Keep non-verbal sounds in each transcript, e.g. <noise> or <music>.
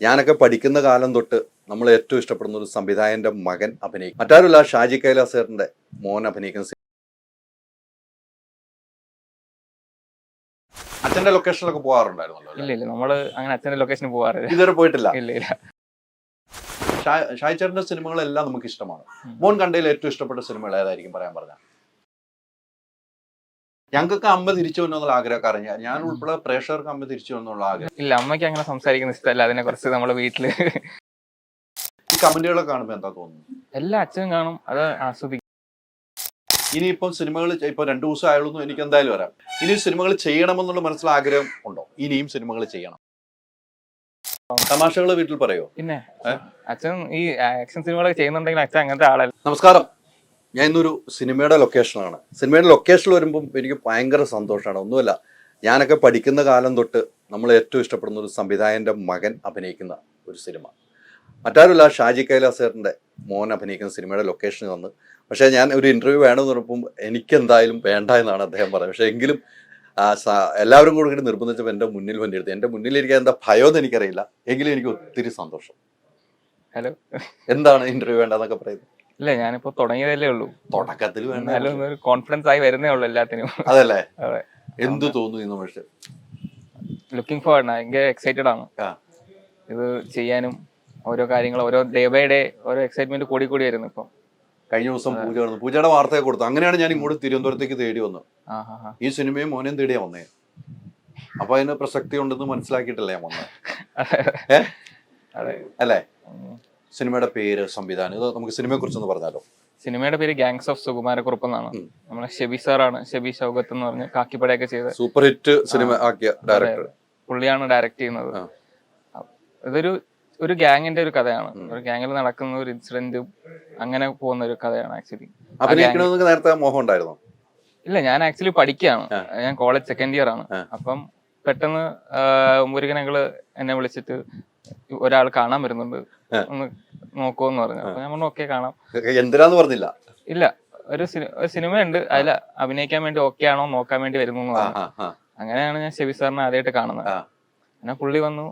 ഞാനൊക്കെ പഠിക്കുന്ന കാലം തൊട്ട് നമ്മൾ ഏറ്റവും ഇഷ്ടപ്പെടുന്ന ഒരു സംവിധായകന്റെ മകൻ അഭിനയിക്കും. മറ്റാരുമില്ല ഷാജി കൈലാസേറിന്റെ മോൻ അഭിനയിക്കുന്ന അച്ഛന്റെ ലൊക്കേഷനിലൊക്കെ പോകാറുണ്ടായിരുന്നല്ലോ ഇല്ല ഇല്ല നമ്മൾ അങ്ങനെ അച്ഛന്റെ ഇതുവരെ പോയിട്ടില്ല? ഇല്ല ഇല്ല ചേട്ടന്റെ സിനിമകളെല്ലാം നമുക്ക് ഇഷ്ടമാണ്. മോൻ കണ്ടതിൽ ഏറ്റവും ഇഷ്ടപ്പെട്ട സിനിമകൾ ഏതായിരിക്കും പറയാൻ പറഞ്ഞ ഞങ്ങൾക്ക് അമ്മ തിരിച്ചു വന്നുള്ള ആഗ്രഹക്കാരൻ ഞാൻ- ഞാൻ ഉൾപ്പെടെ പ്രേക്ഷകർക്ക് അമ്മ തിരിച്ചു വന്നുള്ള ആഗ്രഹം. ഇല്ല അമ്മയ്ക്ക് അങ്ങനെ സംസാരിക്കുന്ന ഇഷ്ടമല്ല. അതിനെ കുറിച്ച് നമ്മുടെ വീട്ടിൽ ഈ കമന്റുകളൊക്കെ കാണുമ്പോൾ എന്താ തോന്നുന്നു? എല്ലാ അച്ഛനും കാണും. അത് ആസ്വദിക്കും. ഇനിയിപ്പം സിനിമകൾ ഇപ്പൊ രണ്ടു ദിവസം ആയുള്ളൂ എനിക്ക് എന്തായാലും വരാം ഇനി സിനിമകൾ ചെയ്യണമെന്നുള്ള മനസ്സിൽ ആഗ്രഹം ഉണ്ടോ? ഇനിയും സിനിമകൾ ചെയ്യണം. തമാശകൾ വീട്ടിൽ പറയോ? പിന്നെ? അച്ഛൻ ഈ ആക്ഷൻ സിനിമകളൊക്കെ ചെയ്യുന്നുണ്ടെങ്കിൽ അച്ഛൻ അങ്ങനത്തെ ആളല്ല. നമസ്കാരം. ഞാൻ ഇന്നൊരു സിനിമയുടെ ലൊക്കേഷനാണ് സിനിമയുടെ ലൊക്കേഷനിൽ വരുമ്പം എനിക്ക് ഭയങ്കര സന്തോഷമാണ് ഒന്നുമല്ല ഞാനൊക്കെ പഠിക്കുന്ന കാലം തൊട്ട് നമ്മൾ ഏറ്റവും ഇഷ്ടപ്പെടുന്ന ഒരു സംവിധായകന്റെ മകൻ അഭിനയിക്കുന്ന ഒരു സിനിമ. മറ്റാരുമില്ല ഷാജി കൈലാസേറിന്റെ മോൻ അഭിനയിക്കുന്ന സിനിമയുടെ ലൊക്കേഷനിൽ വന്ന്. പക്ഷേ ഞാൻ ഒരു ഇന്റർവ്യൂ വേണമെന്ന് പറഞ്ഞപ്പം എനിക്കെന്തായാലും വേണ്ട എന്നാണ് അദ്ദേഹം പറഞ്ഞത്. പക്ഷേ എങ്കിലും എല്ലാവരും കൂടെ കൂടി ഇങ്ങനെ നിർബന്ധിച്ചപ്പോൾ എന്റെ മുന്നിൽ വന്നിരുത്തി എന്റെ മുന്നിലിരിക്കാൻ എന്താ ഭയമെന്ന് എനിക്കറിയില്ല. എങ്കിലും എനിക്ക് ഒത്തിരി സന്തോഷം. ഹലോ. എന്താണ് ഇന്റർവ്യൂ വേണ്ടതെന്നൊക്കെ പറയുന്നത്? ഇല്ല ഞാനിപ്പോ തുടങ്ങിയതല്ലേ ഉള്ളൂ. തുടക്കത്തിൽ വേണ്ട. ഒരു കോൺഫിഡൻസ് ആയി വരുന്നേ ഉള്ളൂ എല്ലാത്തിനും. അതല്ലേ? അതെ. എന്തു തോന്നുന്നു ലുക്കിംഗ് ഫോർവേഡ് ഭയങ്കര എക്സൈറ്റഡ് ആണ്. ആ. ഇത് ചെയ്യാനും ഓരോ കാര്യങ്ങൾ ഓരോ ഡേ ബൈ ഡേ ഓരോ എക്സൈറ്റ്മെന്റ് കൂടി കൂടി വരുന്നു ഇപ്പൊ. കഴിഞ്ഞ ദിവസം പൂജ പൂജയുടെ വാർത്ത കൊടുത്തു. അങ്ങനെയാണ് ഞാൻ ഇങ്ങോട്ട് തിരുവനന്തപുരത്തേക്ക് തേടി വന്നത്. ആ ഹാ ഹാ ഈ സിനിമയും മോനെയും തേടിയാ വന്നേ. അപ്പൊ അതിന് പ്രസക്തി ഉണ്ടെന്ന് മനസ്സിലാക്കിയിട്ടല്ലേ ഞാൻ വന്നത്? <laughs> അതെ. അല്ലേ? ഉം. സിനിമയുടെ പേര് സംവിധാനം ഇത് നമുക്ക് സിനിമയെ കുറിച്ചൊന്ന് പറഞ്ഞാലോ? സിനിമയുടെ പേര് ഗാങ്സ് ഓഫ് സുകുമാരക്കുറുപ്പ് എന്നാണ്. നമ്മളെ ഷെബി സാറാണ് ഷെബി ഷൗഗത്ത് എന്ന് പറഞ്ഞ് കാക്കിപ്പടയൊക്കെ ചെയ്ത് സൂപ്പർ ഹിറ്റ് സിനിമ ആക്കിയ ഡയറക്ടർ. പുള്ളിയാണ് ഡയറക്ട് ചെയ്യുന്നത്. ഇതൊരു ഒരു ഗാങ്ങിന്റെ ഒരു കഥയാണ്. ഒരു ഗ്യാങ്ങിൽ നടക്കുന്ന ഒരു ഇൻസിഡന്റും അങ്ങനെ പോകുന്ന ഒരു കഥയാണ് ആക്ച്വലി നേരത്തെ മോഹം ഉണ്ടായിരുന്നു? ഇല്ല ഞാൻ ആക്ച്വലി പഠിക്കുകയാണ്. ഞാൻ കോളേജ് സെക്കൻഡ് ഇയർ ആണ്. അപ്പം പെട്ടെന്ന് മുരുകനങ്ങൾ എന്നെ വിളിച്ചിട്ട് ഒരാൾ കാണാൻ വരുന്നുണ്ട്. ഒന്ന് നോക്കുമെന്ന് പറഞ്ഞു. അപ്പൊ ഞാൻ പറഞ്ഞു ഓക്കെ കാണാം. എന്തിനാന്ന് പറഞ്ഞില്ല? ഇല്ല ഒരു സിനിമ സിനിമയുണ്ട്. അതിൽ അഭിനയിക്കാൻ വേണ്ടി ഓക്കെ ആണോ നോക്കാൻ വേണ്ടി വരുന്നു എന്ന് പറഞ്ഞു. അങ്ങനെയാണ് ഞാൻ ഷെബി സാറിനെ ആദ്യമായിട്ട് കാണുന്നത്. പിന്നെ പുള്ളി വന്നു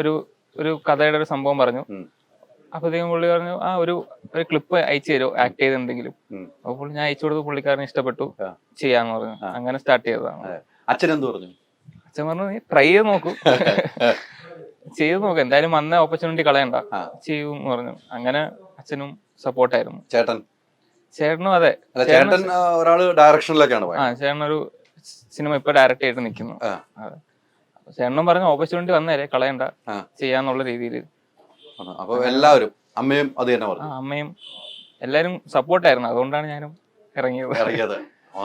ഒരു ഒരു കഥയുടെ ഒരു സംഭവം പറഞ്ഞു. അപ്പൊ അപ്പോഴത്തേക്കും പുള്ളി പറഞ്ഞു ആ ഒരു ഒരു ക്ലിപ്പ് അയച്ചു തരുമോ? ആക്ട് ചെയ്ത് എന്തെങ്കിലും? അപ്പോൾ അപ്പൊ പുള്ളി ഞാൻ അയച്ചു കൊടുത്ത് പുള്ളിക്കാരന് ഇഷ്ടപ്പെട്ടു. ചെയ്യാന്ന് പറഞ്ഞു. അങ്ങനെ സ്റ്റാർട്ട് ചെയ്തതാണ്. അച്ഛൻ എന്ത് പറഞ്ഞു? അച്ഛൻ പറഞ്ഞു നീ ട്രൈ ചെയ്ത് നോക്കൂ. <laughs> ചെയ്ത് നോക്ക്. എന്തായാലും വന്ന ഓപ്പർച്യൂണിറ്റി കളയണ്ട. ചെയ്യും പറഞ്ഞു. അങ്ങനെ അച്ഛനും സപ്പോർട്ടായിരുന്നു ചേട്ടൻ? ചേട്ടനും അതെ. ചേട്ടൻ ഒരാൾ ഡയറക്ഷനിലേക്കാണ് ആ ചേട്ടൻ ഒരു സിനിമ ഇപ്പൊ ഡയറക്റ്റ് ചെയ്തിട്ട് നിൽക്കുന്നു. ചേട്ടനും പറഞ്ഞ ഓപ്പർച്യൂണിറ്റി വന്നേരെ കളയണ്ട. ചെയ്യാന്നുള്ള രീതിയിൽ. അപ്പൊ എല്ലാവരും അമ്മയും അത് തന്നെ പറഞ്ഞു. അമ്മയും എല്ലാരും സപ്പോർട്ടായിരുന്നു അതുകൊണ്ടാണ് ഞാനും ഇറങ്ങിയത്. ഇറങ്ങിയത്.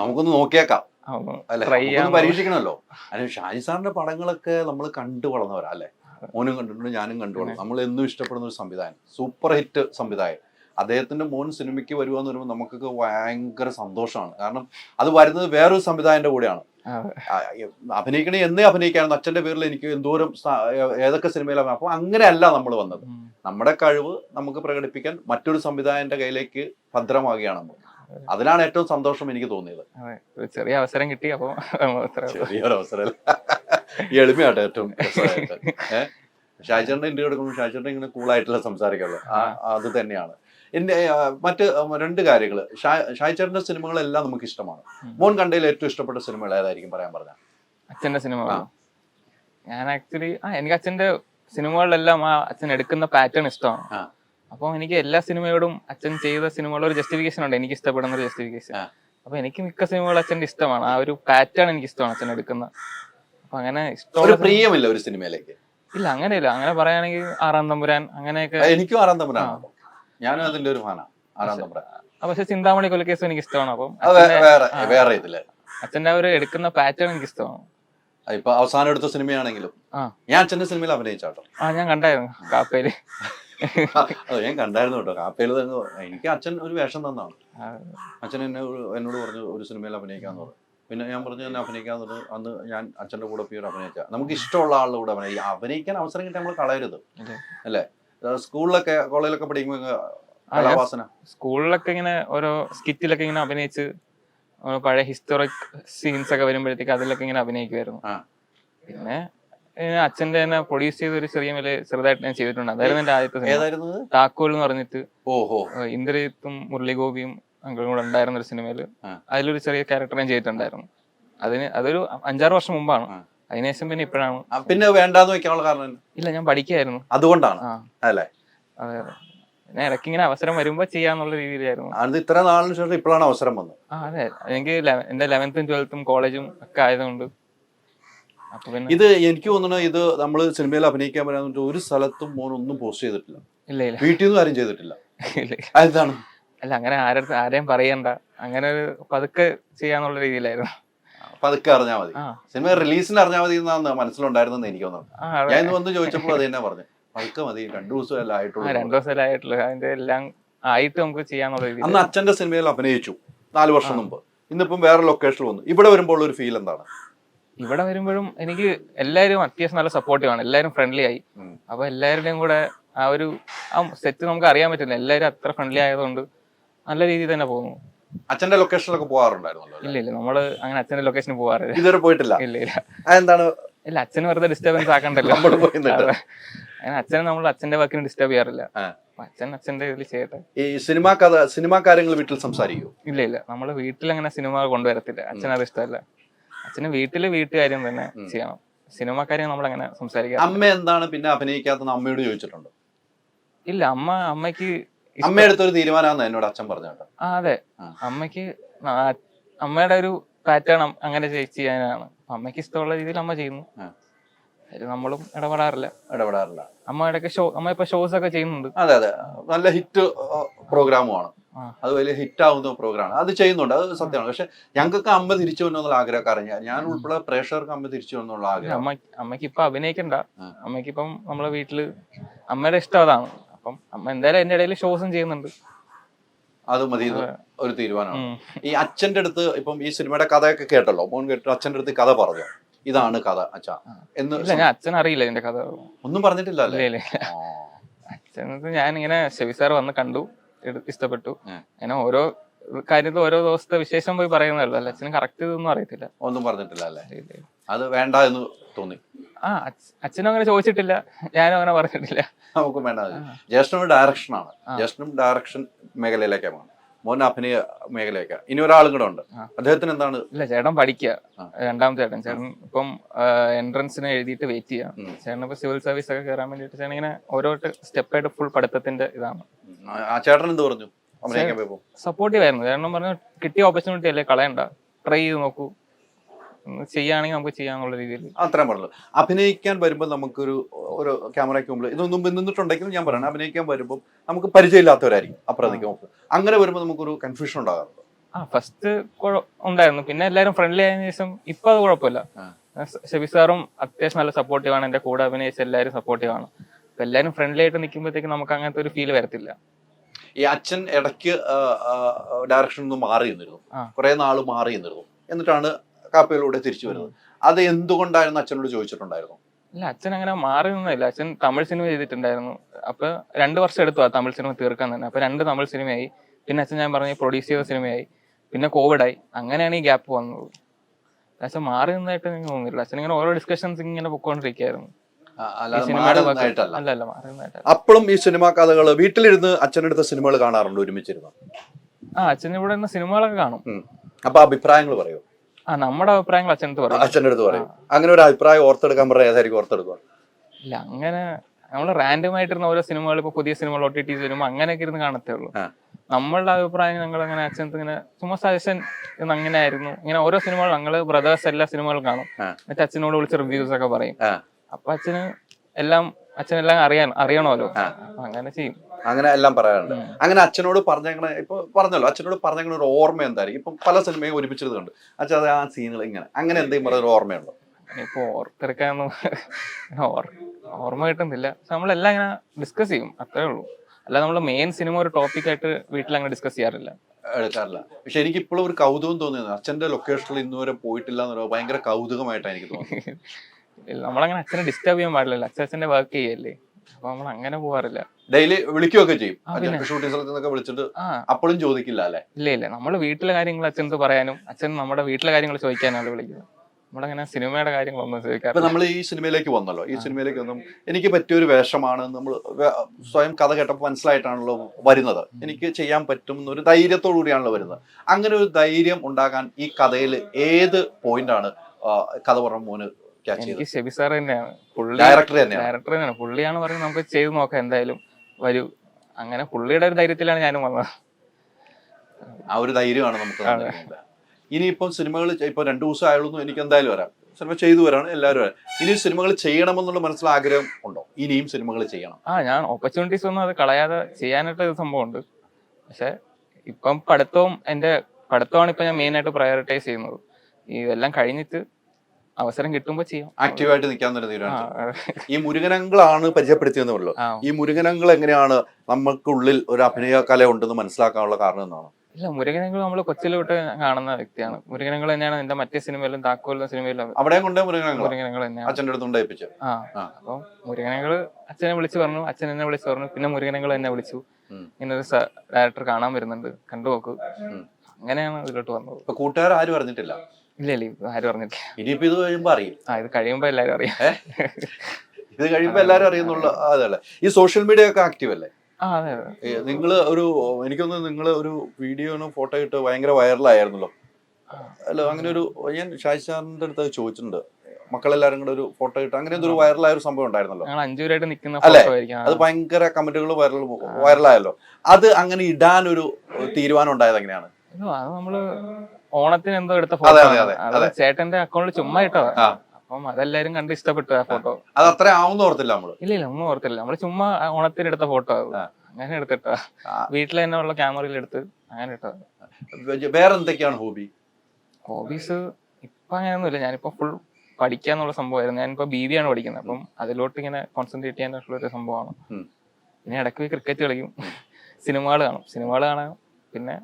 നമുക്കൊന്ന് നോക്കിയേക്കാം. ഒന്ന് അല്ലെ? try പരീക്ഷിക്കണമല്ലോ. അതിന് ഷാജി സാറിന്റെ പടങ്ങളൊക്കെ നമ്മൾ കണ്ടു വളർന്നവരാ അല്ലെ? മോനും കണ്ടിട്ടുണ്ട് ഞാനും കണ്ടു നമ്മൾ എന്നും ഇഷ്ടപ്പെടുന്ന ഒരു സംവിധായകൻ. സൂപ്പർ ഹിറ്റ് സംവിധായകൻ. അദ്ദേഹത്തിന്റെ മോൻ സിനിമയ്ക്ക് വരുക എന്ന് പറയുമ്പോൾ നമുക്കൊക്കെ ഭയങ്കര സന്തോഷമാണ്. കാരണം അത് വരുന്നത് വേറൊരു സംവിധായകന്റെ കൂടെയാണ്. അഭിനയിക്കണേ എന്നേ അഭിനയിക്കാനും അച്ഛന്റെ പേരിൽ എനിക്ക് എന്തോരം ഏതൊക്കെ സിനിമയിലാണ് അപ്പൊ അങ്ങനെയല്ല നമ്മൾ വന്നത്. നമ്മുടെ കഴിവ് നമുക്ക് പ്രകടിപ്പിക്കാൻ മറ്റൊരു സംവിധായകന്റെ കയ്യിലേക്ക് ഭദ്രമാകുകയാണ് നമ്മൾ. അതിനാണ് ഏറ്റവും സന്തോഷം എനിക്ക് തോന്നിയത്. ചെറിയ അവസരം കിട്ടി അപ്പൊ ചെറിയൊരു അവസരം എളിമയാട്ടെ ഏറ്റവും ഷാജറിന്റെ ഇന്റർവ്യൂ എടുക്കുമ്പോൾ ഷാജറിന്റെ ഇങ്ങനെ കൂളായിട്ടുള്ള സംസാരിക്കുള്ളൂ ആ അത് തന്നെയാണ്. എന്റെ മറ്റ് രണ്ട് കാര്യങ്ങൾ ഷാജറിന്റെ സിനിമകളെല്ലാം നമുക്ക് ഇഷ്ടമാണ്. മോൻ കണ്ടതിൽ ഏറ്റവും ഇഷ്ടപ്പെട്ട സിനിമകൾ ഏതായിരിക്കും പറയാൻ പറഞ്ഞ? അച്ഛന്റെ സിനിമ. ഞാൻ ആക്ച്വലി ആ എനിക്ക് അച്ഛന്റെ സിനിമകളിലെല്ലാം ആ അച്ഛൻ എടുക്കുന്ന പാറ്റേൺ ഇഷ്ടമാണ്. അപ്പോൾ എനിക്ക് എല്ലാ സിനിമയോടും അച്ഛൻ ചെയ്ത സിനിമകളിൽ ഒരു ജസ്റ്റിഫിക്കേഷൻ ഉണ്ട്. എനിക്ക് ഇഷ്ടപ്പെടുന്ന ഒരു ജസ്റ്റിഫിക്കേഷൻ. അപ്പൊ എനിക്ക് മിക്ക സിനിമകളും അച്ഛന്റെ ഇഷ്ടമാണ്. ആ ഒരു പാറ്റേൺ എനിക്ക് ഇഷ്ടമാണ് അച്ഛൻ എടുക്കുന്ന. അപ്പൊ അങ്ങനെ ഇഷ്ടമുള്ള പ്രിയമില്ല ഒരു സിനിമയിലേക്ക്? ഇല്ല അങ്ങനെയില്ല. അങ്ങനെ പറയുകയാണെങ്കിൽ ആറാം തമ്പുരാൻ അങ്ങനെയൊക്കെ എനിക്കും ആറാം തമ്പുരാൻ ഞാനും അതിന്റെ ഒരു ഫാനാണ്. ആറാം തമ്പുരാൻ. പക്ഷെ ചിന്താമണി കൊലക്കേസ് എനിക്ക് ഇഷ്ടമാണ്. അപ്പം വേറെ ഇതിൽ. അച്ഛന്റെ ഒരു എടുക്കുന്ന പാറ്റേൺ എനിക്ക് ഇഷ്ടമാണ്. ഇപ്പൊ അവസാനം എടുത്ത സിനിമയാണെങ്കിലും. ഞാൻ അച്ഛന്റെ സിനിമയിൽ അഭിനയിച്ചാട്ടോ. ആ ഞാൻ കണ്ടായിരുന്നു കാപ്പയിൽ അത് ഞാൻ കണ്ടായിരുന്നു കേട്ടോ. കാപ്പയിൽ തന്നെ എനിക്ക് അച്ഛൻ ഒരു വേഷം തന്നാണ്. അച്ഛൻ എന്നെ എന്നോട് പറഞ്ഞു ഒരു സിനിമയിൽ അഭിനയിക്കാന്ന് പറഞ്ഞു. പിന്നെ ഞാൻ പറഞ്ഞു തന്നെ അഭിനയിക്കാന്ന് പറഞ്ഞു അന്ന് ഞാൻ അച്ഛന്റെ കൂടെ പോയി അഭിനയിച്ച. നമുക്ക് ഇഷ്ടമുള്ള ആളുടെ കൂടെ അഭിനയിക്കാം അഭിനയിക്കാൻ അവസരം കിട്ടി നമ്മൾ കളയരുത്. അല്ലേ? സ്കൂളിലൊക്കെ കോളേജിലൊക്കെ പഠിക്കുമ്പോൾ കലാവാസന? സ്കൂളിലൊക്കെ ഇങ്ങനെ ഓരോ സ്കിറ്റിലൊക്കെ ഇങ്ങനെ അഭിനയിച്ച് പഴയ ഹിസ്റ്റോറിക് സീൻസ് ഒക്കെ വരുമ്പോഴത്തേക്ക് അതിലൊക്കെ ഇങ്ങനെ അഭിനയിക്കുമായിരുന്നു പിന്നെ അച്ഛന്റെ തന്നെ പ്രൊഡ്യൂസ് ചെയ്ത ഒരു ചെറിയ മേലെ ചെറുതായിട്ട് ഞാൻ ചെയ്തിട്ടുണ്ട്. അതായിരുന്നു എന്റെ ആദ്യത്തെ സിനിമ? താക്കോൽ എന്ന് പറഞ്ഞിട്ട്. ഓഹോ. ഇന്ദ്രജിത്തും മുരളിഗോപിയും അങ്കളും കൂടെ ഉണ്ടായിരുന്ന ഒരു സിനിമയിൽ. അതിലൊരു ചെറിയ ക്യാരക്ടർ ഞാൻ ചെയ്തിട്ടുണ്ടായിരുന്നു. അതിന് അതൊരു അഞ്ചാറ് വർഷം മുമ്പാണ്. അതിനുശേഷം പിന്നെ ഇപ്പോഴാണ്. പിന്നെ വേണ്ടാന്ന് വെക്കാനുള്ള കാരണം ഇല്ല ഞാൻ പഠിക്കായിരുന്നു. അതുകൊണ്ടാണ്. അല്ലേ? അതെ പിന്നെ ഇടയ്ക്ക് ഇങ്ങനെ അവസരം വരുമ്പോ ചെയ്യാന്നുള്ള രീതിയിലായിരുന്നു. അത് ഇത്ര നാളിന് ശേഷം ഇപ്പോഴാണ് അവസരം വന്നത്. അതെ. എനിക്ക് എന്റെ ലെവൻത്തും ട്വൽത്തും കോളേജും ഒക്കെ ആയതുകൊണ്ട് ഇത് എനിക്ക് തോന്നുന്നു ഇത് നമ്മൾ സിനിമയിൽ അഭിനയിക്കാൻ പറ്റാന്ന് ഒരു സ്ഥലത്തും മോൻ ഒന്നും പോസ്റ്റ് ചെയ്തിട്ടില്ല. വീട്ടിൽ നിന്നും ആരും ചെയ്തിട്ടില്ല. എന്താണ് അല്ല അങ്ങനെ ആരെയും പറയണ്ട. അങ്ങനെ ഒരു പതുക്കെ ചെയ്യാന്നുള്ള രീതിയിലായിരുന്നു. പതുക്കെ അറിഞ്ഞാൽ മതി. സിനിമ റിലീസിന് അറിഞ്ഞാൽ മതി എന്നാണ് മനസ്സിലുണ്ടായിരുന്നെന്ന് എനിക്ക് തോന്നുന്നു. ഞാൻ ഇന്ന് വന്ന് ചോദിച്ചപ്പോൾ അത് തന്നെ പറഞ്ഞു. പതുക്കെ മതി രണ്ടു ദിവസം ആയിട്ടുള്ളൂ. രണ്ടു ആയിട്ടുള്ളൂ. അതിന്റെ എല്ലാം ആയിട്ട് നമുക്ക് ചെയ്യാന്നുള്ള രീതി അന്ന് അച്ഛന്റെ സിനിമയിൽ അഭിനയിച്ചു നാല് വർഷം മുമ്പ്. ഇന്നിപ്പം വേറെ ലൊക്കേഷനിൽ വന്നു. ഇവിടെ വരുമ്പോൾ ഒരു ഫീൽ എന്താണ്? ഇവിടെ വരുമ്പോഴും എനിക്ക് എല്ലാവരും അത്യാവശ്യം നല്ല സപ്പോർട്ടീവ് ആണ്. എല്ലാവരും ഫ്രണ്ട്ലി ആയി. അപ്പൊ എല്ലാവരുടെയും കൂടെ ആ ഒരു ആ സെറ്റ് നമുക്ക് അറിയാൻ പറ്റില്ല. എല്ലാവരും അത്ര ഫ്രണ്ട്ലി ആയതുകൊണ്ട് നല്ല രീതിയിൽ തന്നെ പോകുന്നു. അച്ഛന്റെ ലൊക്കേഷനിലൊക്കെ പോകാറുണ്ടായിരുന്നല്ലോ ഇല്ല ഇല്ല നമ്മൾ അങ്ങനെ അച്ഛന്റെ ലൊക്കേഷനിൽ പോകാറില്ല ഇതുവരെ പോയിട്ടില്ല? ഇല്ല ഇല്ല. എന്താണ് ഇല്ല അച്ഛന് വെറുതെ ഡിസ്റ്റർബൻസ് ആക്കണ്ടല്ലോ. അങ്ങനെ അച്ഛനെ നമ്മൾ അച്ഛന്റെ വർക്കിന് ഡിസ്റ്റർബ് ചെയ്യാറില്ല. അച്ഛൻ അച്ഛന്റെ ഇതിൽ ചെയ്യട്ടെ. ഈ സിനിമാ കഥ സിനിമാ കാര്യങ്ങൾ വീട്ടിൽ സംസാരിക്കൂ ഇല്ല ഇല്ല. നമ്മൾ വീട്ടിൽ അങ്ങനെ സിനിമ കൊണ്ടുവരത്തില്ല. അച്ഛനത് ഇഷ്ടമല്ല. അച്ഛന് വീട്ടിൽ വീട്ടുകാര്യം തന്നെ ചെയ്യണം. സിനിമ കാര്യം നമ്മൾ അങ്ങനെ സംസാരിക്കാം അമ്മ എന്താണ് പിന്നെ അഭിനയിക്കാത്ത അമ്മയോട് ചോദിച്ചിട്ടുണ്ട്? ഇല്ല അമ്മ അമ്മയ്ക്ക് അമ്മ എടുത്തൊരു തീരുമാനമാണെന്ന് എന്നോട് അച്ഛൻ പറഞ്ഞു കേട്ടോ. ആ അതെ. അമ്മയ്ക്ക് അമ്മയ്ക്ക് അമ്മയുടെ ഒരു പാറ്റേൺ അങ്ങനെ ചെയ്- ചെയ്യാനാണ്. അമ്മയ്ക്ക് അമ്മയ്ക്ക് ഇഷ്ടമുള്ള രീതിയിൽ അമ്മ ചെയ്യുന്നു. നമ്മളും ഇടപെടാറില്ല. ഇടപെടാറില്ല. അമ്മ ഇടയ്ക്ക് ഷോ അമ്മ ഇപ്പൊ ഷോസ് ഒക്കെ ചെയ്യുന്നുണ്ട്. അതെ അതെ. നല്ല ഹിറ്റ് പ്രോഗ്രാമുമാണ്. അത് വലിയ ഹിറ്റ് ആവുന്ന പ്രോഗ്രാമാണ് അത് ചെയ്യുന്നുണ്ട്. അത് സത്യമാണ്. പക്ഷെ ഞങ്ങൾക്ക് അമ്മ തിരിച്ചു വന്നുള്ള ആഗ്രഹക്കാരൻ ഞാൻ ഉൾപ്പെടെ പ്രേക്ഷകർക്ക് അമ്മ തിരിച്ചു വന്നുള്ള ആഗ്രഹം. അമ്മ അമ്മയ്ക്ക് ഇപ്പൊ അഭിനയിക്കണ്ട. അമ്മയ്ക്ക് ഇപ്പം നമ്മളെ വീട്ടിൽ അമ്മയുടെ ഇഷ്ടം അതാണ്. അപ്പം അമ്മ എന്തായാലും എന്റെ ഇടയിൽ ഷോസും ചെയ്യുന്നുണ്ട്. അത് മതി. ഒരു തീരുമാനമാണ്. ഈ അച്ഛന്റെ അടുത്ത് ഇപ്പം ഈ സിനിമയുടെ കഥയൊക്കെ കേട്ടല്ലോ. മോൻ കേട്ടു അച്ഛന്റെ അടുത്ത് കഥ പറഞ്ഞു. ഇതാണ് കഥ അച്ഛ. എന്ന് ഞാൻ അച്ഛൻ അറിയില്ല ഇതിന്റെ കഥ. ഒന്നും പറഞ്ഞിട്ടില്ല അല്ലേ? അച്ഛൻ ഞാൻ ഇങ്ങനെ ഷെവി സാർ വന്ന് കണ്ടു. ഇഷ്ടപ്പെട്ടു. അങ്ങനെ ഓരോ കാര്യത്തിൽ ഓരോ ദിവസത്തെ വിശേഷം പോയി പറയുന്നതല്ലോ? അല്ല അച്ഛന് കറക്റ്റ് ഇതൊന്നും അറിയത്തില്ല. ഒന്നും പറഞ്ഞിട്ടില്ല അല്ലേ. അത് വേണ്ട എന്ന് തോന്നി. ആ അച്ഛ- അച്ഛനും അങ്ങനെ ചോദിച്ചിട്ടില്ല. ഞാനും അങ്ങനെ പറഞ്ഞിട്ടില്ല. നമുക്ക് വേണ്ട. ജ്യേഷ്ഠനും ഡയറക്ഷനാണ്. ജ്യേഷ്ഠനും ഡയറക്ഷൻ മേഖലയിലേക്കാണ് മോൻ അഭിനയ മേഖലയൊക്കെ. ഇനി ഒരാളും കൂടെ ഉണ്ട്. അദ്ദേഹത്തിന് എന്താണ് ഇല്ല ചേട്ടൻ പഠിക്കുക രണ്ടാമത്തെ ചേട്ടൻ. ചേട്ടൻ ഇപ്പം എൻട്രൻസിന് എഴുതിയിട്ട് വെയിറ്റ് ചെയ്യാം. ചേട്ടൻ ഇപ്പൊ സിവിൽ സർവീസ് ഒക്കെ കയറാൻ വേണ്ടിയിട്ട് ചേട്ടൻ ഇങ്ങനെ ഓരോ സ്റ്റെപ്പ് ആയിട്ട് ഫുൾ പഠിത്തത്തിന്റെ ഇതാണ്. ആ- ചേട്ടൻ എന്ത് പറഞ്ഞു? സപ്പോർട്ടീവ് ആയിരുന്നു. ചേട്ടൻ പറഞ്ഞു കിട്ടിയ ഓപ്പർച്യൂണിറ്റി അല്ലേ കളയണ്ട. ട്രൈ ചെയ്ത് നോക്കൂ. ഉം, ചെയ്യാണെങ്കിൽ നമുക്ക് ചെയ്യാന്നുള്ള രീതിയിൽ. അത്രയും പറഞ്ഞു അഭിനയിക്കാൻ വരുമ്പോൾ നമുക്കൊരു ഒരു ക്യാമറയ്ക്ക് മുമ്പിൽ ഇതൊന്നും നിന്നിട്ടുണ്ടെങ്കിലും ഞാൻ പറയണം അഭിനയിക്കാൻ വരുമ്പോൾ നമുക്ക് പരിചയമില്ലാത്തവരായിരിക്കും അപ്പുറം നിൽക്കുമ്പോൾ അങ്ങനെ വരുമ്പോൾ നമുക്കൊരു കൺഫ്യൂഷൻ ഉണ്ടാകാറുണ്ട്. ആ ഫസ്റ്റ് ഉണ്ടായിരുന്നു. പിന്നെ എല്ലാവരും ഫ്രണ്ട്ലി ആയതിനു ശേഷം ഇപ്പൊ അത് കുഴപ്പമില്ല. ഷബി സാറും അത്യാവശ്യം നല്ല സപ്പോർട്ടീവ് ആണ്. എന്റെ കൂടെ അഭിനയിച്ച എല്ലാവരും സപ്പോർട്ടീവ് ആണ്. അപ്പൊ എല്ലാവരും ഫ്രണ്ട്ലി ആയിട്ട് നിൽക്കുമ്പോഴത്തേക്ക് നമുക്ക് അങ്ങനത്തെ ഒരു ഫീൽ വരത്തില്ല. ഈ അച്ഛൻ ഇടയ്ക്ക് ഡയറക്ഷൻ ഒന്ന് മാറി നിന്നിരുന്നു. കുറെ നാൾ മാറി നിന്നിരുന്നു. എന്നിട്ടാണ് കാപ്പയിലൂടെ തിരിച്ചു വരുന്നത്. അത് എന്തുകൊണ്ടായിരുന്നു അച്ഛനോട് ചോദിച്ചിട്ടുണ്ടായിരുന്നു? ഇല്ല അച്ഛൻ അങ്ങനെ മാറി നിന്നില്ല. അച്ഛൻ തമിഴ് സിനിമ ചെയ്തിട്ടുണ്ടായിരുന്നു. അപ്പൊ രണ്ട് വർഷം എടുത്തു ആ തമിഴ് സിനിമ തീർക്കാൻ തന്നെ. അപ്പൊ രണ്ട് തമിഴ് സിനിമയായി. പിന്നെ അച്ഛൻ ഞാൻ പറഞ്ഞ പ്രൊഡ്യൂസ് ചെയ്ത സിനിമയായി. പിന്നെ കോവിഡായി. അങ്ങനെയാണ് ഈ ഗ്യാപ്പ് വന്നത്. അച്ഛൻ മാറി നിന്നായിട്ട് എനിക്ക് തോന്നുന്നില്ല അച്ഛൻ ഇങ്ങനെ ഓരോ ഡിസ്കഷൻസ് ഇങ്ങനെ പൊക്കോണ്ടിരിക്കുകയായിരുന്നു അപ്പോഴും ഈ സിനിമാ കഥകൾ വീട്ടിലിരുന്ന് അച്ഛനെടുത്ത സിനിമകൾ കാണാറുണ്ട് ഒരുമിച്ചിരുന്ന്? ആ അച്ഛൻ ഇവിടെ സിനിമകളൊക്കെ കാണും. അപ്പൊ അഭിപ്രായങ്ങൾ പറയൂ. നമ്മുടെ അഭിപ്രായങ്ങൾ അച്ഛനടുത്ത് പറയും. അച്ഛന്റെ അടുത്ത് പറയും അങ്ങനെ ഒരു അഭിപ്രായം ഓർത്തെടുക്കാൻ പറഞ്ഞാൽ ഏതായിരിക്കും ഓർത്തെടുക്കുക? ഇല്ല അങ്ങനെ നമ്മൾ റാൻഡം ആയിട്ടിരുന്ന ഓരോ സിനിമകൾ ഇപ്പൊ പുതിയ സിനിമകൾ ഒ ടി ടി വരുമ്പോൾ അങ്ങനെയൊക്കെ ഇരുന്ന് കാണത്തേ ഉള്ളൂ. നമ്മളുടെ അഭിപ്രായം ഞങ്ങൾ അങ്ങനെ അച്ഛനത്ത് ഇങ്ങനെ ചുമ്മാ സജഷൻ ഇന്ന് അങ്ങനെ ആയിരുന്നു ഇങ്ങനെ ഓരോ സിനിമകൾ ഞങ്ങൾ ബ്രദേഴ്സ് എല്ലാ സിനിമകളും കാണും. എന്നിട്ട് അച്ഛനോട് വിളിച്ച് റിവ്യൂസ് ഒക്കെ പറയും. അപ്പൊ അച്ഛന് എല്ലാം അച്ഛനെല്ലാം അറിയാൻ അറിയണമല്ലോ. അങ്ങനെ ചെയ്യും. അങ്ങനെ എല്ലാം പറയാറുണ്ട്. അങ്ങനെ അച്ഛനോട് പറഞ്ഞങ്ങനെ ഇപ്പൊ പറഞ്ഞല്ലോ അച്ഛനോട് പറഞ്ഞങ്ങനെ ഒരു ഓർമ്മ എന്തായിരിക്കും? ഇപ്പൊ പല സിനിമയും ഒരുമിച്ചത് കണ്ട് അച്ഛൻ അത് ആ സീനുകൾ ഇങ്ങനെ. അങ്ങനെ എന്തെങ്കിലും പറഞ്ഞ ഒരു ഓർമ്മയുണ്ടോ? ഇപ്പൊ ഓർത്തെടുക്കാന്ന് ഓർ- ഓർമ്മ കിട്ടുന്നില്ല. നമ്മളെല്ലാം ഇങ്ങനെ ഡിസ്കസ് ചെയ്യും അത്രേ ഉള്ളൂ. അല്ല നമ്മൾ മെയിൻ സിനിമ ഒരു ടോപ്പിക് ആയിട്ട് വീട്ടിൽ അങ്ങനെ ഡിസ്കസ് ചെയ്യാറില്ല. എടുക്കാറില്ല. പക്ഷെ എനിക്ക് ഇപ്പോഴും ഒരു കൗതുകം തോന്നിയത് അച്ഛന്റെ ലൊക്കേഷനിൽ ഇന്നുവരെ പോയിട്ടില്ല എന്നൊരു ഭയങ്കര കൗതുകമായിട്ടാണ് എനിക്ക് തോന്നുന്നത് നമ്മളങ്ങനെ അച്ഛനെ ഡിസ്റ്റർബ് ചെയ്യാൻ പാടില്ലല്ലോ. അച്ഛൻ അച്ഛന്റെ വർക്ക് ചെയ്യല്ലേ? അപ്പൊ നമ്മൾ അങ്ങനെ പോവാറില്ല. ഡെയിലി വിളിക്കുകയൊക്കെ ചെയ്യും. ഷൂട്ടിംഗ് സ്ഥലത്ത് നിന്നൊക്കെ വിളിച്ചിട്ട് അപ്പോഴും ചോദിക്കില്ല അല്ലേ? ഇല്ല ഇല്ല. നമ്മൾ വീട്ടിലെ കാര്യങ്ങൾ അച്ഛനത്ത് പറയാനും അച്ഛൻ നമ്മുടെ വീട്ടിലെ കാര്യങ്ങൾ ചോദിക്കാനാണ് വിളിക്കുന്നത്. നമ്മളങ്ങനെ സിനിമയുടെ കാര്യങ്ങളൊന്നും ചോദിക്കാറില്ല. നമ്മൾ ഈ സിനിമയിലേക്ക് വന്നല്ലോ. ഈ സിനിമയിലേക്ക് വന്നും എനിക്ക് പറ്റിയൊരു വേഷമാണ് നമ്മൾ സ്വയം കഥ കേട്ടപ്പോൾ മനസ്സിലായിട്ടാണല്ലോ വരുന്നത്. എനിക്ക് ചെയ്യാൻ പറ്റും എന്നൊരു ധൈര്യത്തോടു കൂടിയാണല്ലോ വരുന്നത്. അങ്ങനെ ഒരു ധൈര്യം ഉണ്ടാകാൻ ഈ കഥയിൽ ഏത് പോയിന്റാണ് കഥ പറഞ്ഞ മോന് എനിക്ക് ഷെബി സാർ തന്നെയാണ്. പുള്ളി ഡയറക്ടർ തന്നെയാണ്? ഡയറക്ടർ തന്നെയാണ്. പുള്ളിയാണ് പറയുന്നത് നമുക്ക് ചെയ്ത് നോക്കാം എന്തായാലും വരൂ. അങ്ങനെ പുള്ളിയുടെ ഒരു ധൈര്യത്തിലാണ് ഞാനും വന്നത്. ആ ഒരു ധൈര്യമാണ് നമുക്ക്. ഇനിയിപ്പം സിനിമകൾ ഇപ്പൊ രണ്ടു ദിവസം ആയുള്ളൂ എനിക്ക് എന്തായാലും വരാം. സിനിമ ചെയ്തു വരാണ് എല്ലാവരും വരാം. ഇനി സിനിമകൾ ചെയ്യണമെന്നുള്ള മനസ്സിൽ ആഗ്രഹം ഉണ്ടോ? ഇനിയും സിനിമകൾ ചെയ്യണം. ആ ഞാൻ ഓപ്പർച്യൂണിറ്റീസ് ഒന്നും അത് കളയാതെ ചെയ്യാനായിട്ട് സംഭവമുണ്ട്. പക്ഷെ ഇപ്പം പഠിത്തവും എന്റെ പഠിത്തമാണ് ഇപ്പം ഞാൻ മെയിനായിട്ട് പ്രയോറിറ്റൈസ് ചെയ്യുന്നത്. ഇതെല്ലാം കഴിഞ്ഞിട്ട് അവസരം കിട്ടുമ്പോൾ ചെയ്യാം. ആക്റ്റീവായിട്ട് നിൽക്കാൻ ഒരു തീരുമാനം. ഈ മുരുകനങ്ങളാണ് പരിചയപ്പെടുത്തിയെന്ന് പറഞ്ഞല്ലോ ഈ മുരുകനങ്ങൾ എങ്ങനെയാണ് നമുക്കുള്ളിൽ ഒരു അഭിനയ കല ഉണ്ടെന്ന് മനസ്സിലാക്കാനുള്ള കാരണം എന്നാണ് ഇല്ല മുരുകനങ്ങൾ നമ്മൾ കൊച്ചിലോട്ട് കാണുന്ന വ്യക്തിയാണ്. മുരുകനങ്ങൾ തന്നെയാണ് എന്റെ മറ്റേ സിനിമയിലും താക്കോലിന്റെ സിനിമയിലും അവിടെ കൊണ്ടേ മുരുകനങ്ങൾ മുരുകനങ്ങൾ അച്ഛന്റെ അടുത്ത് ആ. അപ്പം മുരുകനങ്ങൾ അച്ഛനെ വിളിച്ചു പറഞ്ഞു അച്ഛൻ എന്നെ വിളിച്ചു പറഞ്ഞു പിന്നെ മുരുകനങ്ങൾ എന്നെ വിളിച്ചു. ഇങ്ങനെ ഇങ്ങനൊരു ഡയറക്ടർ കാണാൻ വരുന്നുണ്ട്. കണ്ടു നോക്ക്. അങ്ങനെയാണ് ഇതിലോട്ട് വന്നത്. കൂട്ടുകാർ ആരും അറിഞ്ഞിട്ടില്ല. ഇല്ല ഇല്ല ആരും പറഞ്ഞിട്ടില്ല ഇനിയിപ്പോ ഇത് കഴിയുമ്പോ അറിയും. ആ ഇത് കഴിയുമ്പോ എല്ലാരും അറിയാം. ഇത് കഴിയുമ്പോ എല്ലാരും അറിയുന്നുള്ള അതല്ലേ ഈ സോഷ്യൽ മീഡിയ ഒക്കെ ആക്റ്റീവ് അല്ലേ? നിങ്ങൾ ഒരു എനിക്കൊന്ന് നിങ്ങൾ ഒരു വീഡിയോനും ഫോട്ടോ ഇട്ട് ഭയങ്കര വൈറലായിരുന്നല്ലോ അല്ല അങ്ങനെ ഒരു ഞാൻ ഷാജി സാറിന്റെ അടുത്ത് ചോദിച്ചിട്ടുണ്ട്. മക്കളെല്ലാരും കൂടെ ഒരു ഫോട്ടോ ഇട്ട് അങ്ങനെ എന്തൊരു വൈറലായ ഒരു സംഭവം ഉണ്ടായിരുന്നല്ലോ. അഞ്ചുപേരായിട്ട് നിൽക്കുന്ന അല്ലേ? അത് ഭയങ്കര കമന്റുകൾ വൈറൽ വൈറലായല്ലോ അത് അങ്ങനെ ഇടാൻ ഒരു തീരുമാനം ഉണ്ടായത് എങ്ങനെയാണ്? അത് നമ്മൾ ഓണത്തിന് എന്തോ എടുത്ത ഫോട്ടോ അതെ, ചേട്ടന്റെ അക്കൗണ്ടിൽ ചുമ്മാ ഇട്ടതാ. അപ്പം അതെല്ലാരും കണ്ട് ഇഷ്ടപ്പെട്ടു ആ ഫോട്ടോ അത് അത്ര ആവുന്ന ഓർത്തില്ല നമ്മൾ? ഇല്ല ഇല്ല ഒന്നും ഓർത്തില്ല. നമ്മൾ ചുമ്മാ ഓണത്തിന് എടുത്ത ഫോട്ടോ അങ്ങനെ എടുത്തിട്ടാ. വീട്ടിൽ തന്നെ ഉള്ള ക്യാമറയിൽ എടുത്ത് അങ്ങനെ ഇട്ടതാ. വേറെ എന്തൊക്കെയാണ് ഹോബി ഹോബീസ് ഇപ്പൊ അങ്ങനെയൊന്നുമില്ല. ഞാനിപ്പോ ഫുൾ പഠിക്കാന്നുള്ള സംഭവമായിരുന്നു. ഞാനിപ്പോ ബി ബി ആണ് പഠിക്കുന്നത്. അപ്പം അതിലോട്ട് ഇങ്ങനെ കോൺസെൻട്രേറ്റ് ചെയ്യാനുള്ള ഒരു സംഭവമാണ്. പിന്നെ ഇടയ്ക്ക് ക്രിക്കറ്റ് കളിക്കും. സിനിമകൾ കാണും. സിനിമകൾ കാണാം പിന്നെ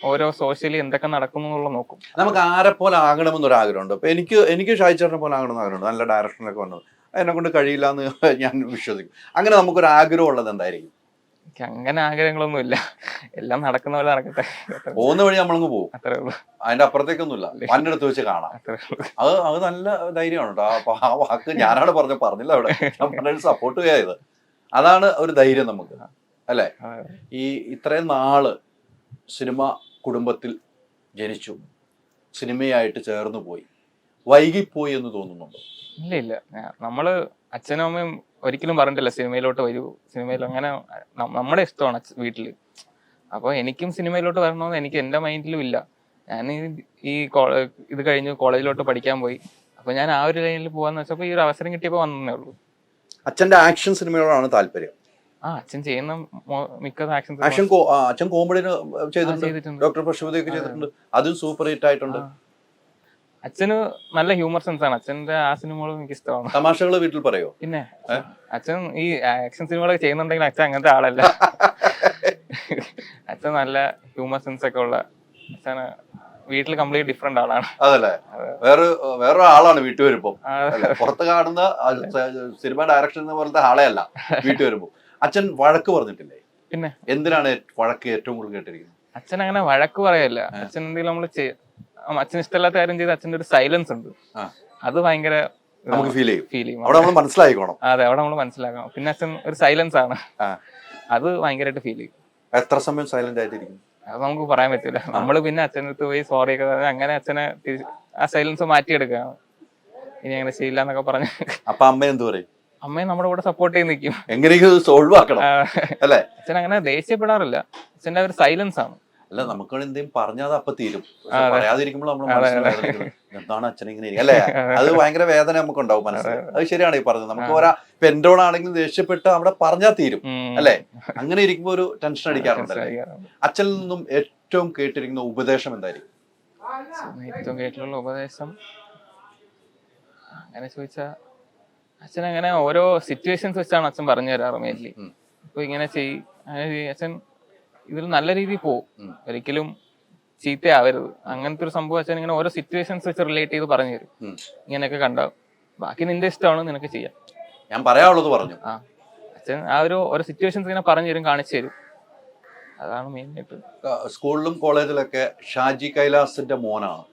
ഓരോ സോഷ്യലി എന്തൊക്കെ നടക്കുന്നു എന്നുള്ള നോക്കും. നമുക്ക് ആരെ പോലെ ആകണമെന്നൊരു ആഗ്രഹമുണ്ട്. അപ്പൊ എനിക്ക് എനിക്ക് ഷാജി ചേട്ടനെ പോലെ ആകണമെന്ന് ആഗ്രഹമുണ്ട്. നല്ല ഡയറക്ഷനിലൊക്കെ വന്നത്. എന്നെ കൊണ്ട് കഴിയില്ല എന്ന് <laughs> ഞാൻ വിശ്വസിക്കും. അങ്ങനെ നമുക്കൊരു ആഗ്രഹം ഉള്ളത് എന്തായിരിക്കും? എനിക്ക് അങ്ങനെ ആഗ്രഹങ്ങളൊന്നും ഇല്ല. എല്ലാം നടക്കുന്ന പോലെ നടക്കട്ടെ. പോകുന്ന വഴി നമ്മളങ്ങ് പോകും. അത്രേ ഉള്ളൂ. അതിന്റെ അപ്പുറത്തേക്കൊന്നുമില്ല. മണ്ണെടുത്ത് വെച്ച് കാണാം. അത് അത് നല്ല ധൈര്യമാണ് കേട്ടോ. ആ വാക്ക് ഞാനാണ് പറഞ്ഞ പറഞ്ഞില്ല അവിടെ. ഞാൻ സപ്പോർട്ട് ചെയ്യായത് അതാണ് ഒരു ധൈര്യം നമുക്ക്. അല്ലേ? ഈ ഇത്രയും നാൾ സിനിമ കുടുംബത്തിൽ ജനിച്ചു. സിനിമയായിട്ട് ചേർന്നു പോയി. വൈകിപ്പോയി എന്ന് തോന്നുന്നുണ്ടോ? ഇല്ല ഇല്ല. നമ്മൾ അച്ഛനും അമ്മയും ഒരിക്കലും പറഞ്ഞിട്ടില്ല സിനിമയിലോട്ട് വരൂ. സിനിമയിൽ അങ്ങനെ നമ്മുടെ ഇഷ്ടമാണ് വീട്ടിൽ വീട്ടിൽ. അപ്പൊ എനിക്കും സിനിമയിലോട്ട് വരണമെന്ന് എനിക്ക് എന്റെ മൈൻഡിലും ഇല്ല. ഞാൻ ഈ- ഈ ഇത് കഴിഞ്ഞ് കോളേജിലോട്ട് പഠിക്കാൻ പോയി. അപ്പൊ ഞാൻ ആ ഒരു ലൈനിൽ പോവാന്ന് വെച്ചപ്പോ ഈ ഒരു അവസരം കിട്ടിയപ്പോ വന്നേ ഉള്ളൂ. അച്ഛന്റെ ആക്ഷൻ സിനിമയോടാണ് താല്പര്യം. ആ അച്ഛൻ ചെയ്യുന്ന മിക്ക ആക്ഷൻ ആക്ഷൻ അച്ഛൻ കോമഡിന് ചെയ്തിട്ടുണ്ട്. ഡോക്ടർ പശുപതി ഒക്കെ ചെയ്തിട്ടുണ്ട്. അതും സൂപ്പർ ഹിറ്റ് ആയിട്ടുണ്ട്. അച്ഛന് നല്ല ഹ്യൂമർ സെൻസ് ആണ്. അച്ഛന്റെ ആ സിനിമകളും എനിക്ക് ഇഷ്ടമാണ്. തമാശകൾ വീട്ടിൽ പറയോ? പിന്നെ അച്ഛൻ ഈ ആക്ഷൻ സിനിമകളൊക്കെ ചെയ്യുന്നുണ്ടെങ്കിൽ അച്ഛൻ അങ്ങനത്തെ ആളല്ല. <laughs> അച്ഛൻ നല്ല ഹ്യൂമർ സെൻസ് ഒക്കെ ഉള്ള അച്ഛന് വീട്ടിൽ കംപ്ലീറ്റ് ഡിഫറെന്റ് ആളാണ്. അതല്ലേ? അതെ. വേറെ വേറെ ആളാണ് വീട്ടിൽ വരുമ്പോ. പുറത്ത് കാണുന്ന സിനിമ ഡയറക്ഷൻ പോലത്തെ ആളെ അല്ല വീട്ടിൽ വരുമ്പോ. അച്ഛൻ വഴക്ക് പറഞ്ഞിട്ടില്ലേ? പിന്നെ? എന്തിനാണ് വഴക്ക് ഏറ്റവും കൂടുതൽ കേട്ടിരിക്കുന്നത്? അച്ഛൻ അങ്ങനെ വഴക്ക് പറയല്ല. അച്ഛൻ എന്തെങ്കിലും നമ്മൾ അച്ഛൻ ഇഷ്ടമില്ലാത്ത കാര്യം ചെയ്ത് അച്ഛന്റെ ഒരു സൈലൻസ് ഉണ്ട്. അത് ഭയങ്കര നമുക്ക് ഫീൽ ചെയ്യും. ഫീൽ ചെയ്യും. അവിടെ നമ്മൾ മനസ്സിലായിക്കോണം. അതെ അവിടെ നമ്മൾ മനസ്സിലാക്കണം. പിന്നെ അച്ഛൻ ഒരു സൈലൻസ് ആണ്. അത് ഭയങ്കരമായിട്ട് ഫീൽ ചെയ്യും. എത്ര സമയം സൈലന്റ് ആയിട്ടിരിക്കും അത് നമുക്ക് പറയാൻ പറ്റില്ല നമ്മൾ പിന്നെ അച്ഛന്റെ അടുത്ത് പോയി സോറി ഒക്കെ പറഞ്ഞ് അങ്ങനെ അച്ഛനെ ആ സൈലൻസ് മാറ്റിയെടുക്കുകയാണ്. ഇനി അങ്ങനെ ചെയ്യില്ല എന്നൊക്കെ പറഞ്ഞ്. അപ്പൊ അമ്മ എന്ത് പറയും? അമ്മയെ നമ്മുടെ കൂടെ സപ്പോർട്ട് ചെയ്ത് നിൽക്കും എങ്ങനെയെങ്കിലും സോൾവ് ആക്കണം അല്ലേ? അച്ഛൻ അങ്ങനെ ദേഷ്യപ്പെടാറില്ല. അച്ഛന്റെ ഒരു സൈലൻസ് ആണ്. അല്ല നമുക്ക് എന്തെങ്കിലും പറഞ്ഞാൽ അപ്പൊ തീരും. പറയാതിരിക്കുമ്പോൾ നമ്മൾ. എന്താണ് അച്ഛൻ ഇങ്ങനെ അല്ലെ? അത്. ഭയങ്കര വേദന നമുക്ക് ഉണ്ടാവും മനസ്സിൽ. അത്. ശരിയാണ് ഈ പറഞ്ഞത്. നമുക്ക് ഒരാ പെൻഡോണാണെങ്കിലും ദേഷ്യപ്പെട്ട് അവിടെ പറഞ്ഞാൽ തീരും അല്ലെ? അങ്ങനെ ഇരിക്കുമ്പോ ഒരു ടെൻഷൻ അടിക്കാറുണ്ട്. അച്ഛനിൽ നിന്നും ഏറ്റവും കേട്ടിരിക്കുന്ന ഉപദേശം എന്തായിരിക്കും? ഏറ്റവും കേട്ടിട്ടുള്ള ഉപദേശം അങ്ങനെ ചോദിച്ചാ അച്ഛൻ അങ്ങനെ ഓരോ സിറ്റുവേഷൻസ് വെച്ചാണ് അച്ഛൻ പറഞ്ഞു തരാറ് മെയിൻലി അപ്പൊ ഇങ്ങനെ ചെയ്. അച്ഛൻ ഇതിൽ നല്ല രീതിയിൽ ഉം. ഒരിക്കലും ചീത്തയാവരുത്. അങ്ങനത്തെ ഒരു സംഭവം അച്ഛൻ ഇങ്ങനെ ഓരോ സിറ്റുവേഷൻസ് വെച്ച് റിലേറ്റ് ചെയ്ത് പറഞ്ഞു തരും. ഇങ്ങനെയൊക്കെ കണ്ടാവും ബാക്കി നിന്റെ ഇഷ്ടമാണ് നിനക്ക് ചെയ്യാം. ഞാൻ പറയാനുള്ളത് പറഞ്ഞു. ആ. അച്ഛൻ ആ ഒരു ഓരോ സിറ്റുവേഷൻസ് ഇങ്ങനെ പറഞ്ഞു തരും കാണിച്ചു തരും. അതാണ് മെയിൻ ആയിട്ട്. സ്കൂളിലും കോളേജിലൊക്കെ ഷാജി കൈലാസിന്റെ മോനാണ്.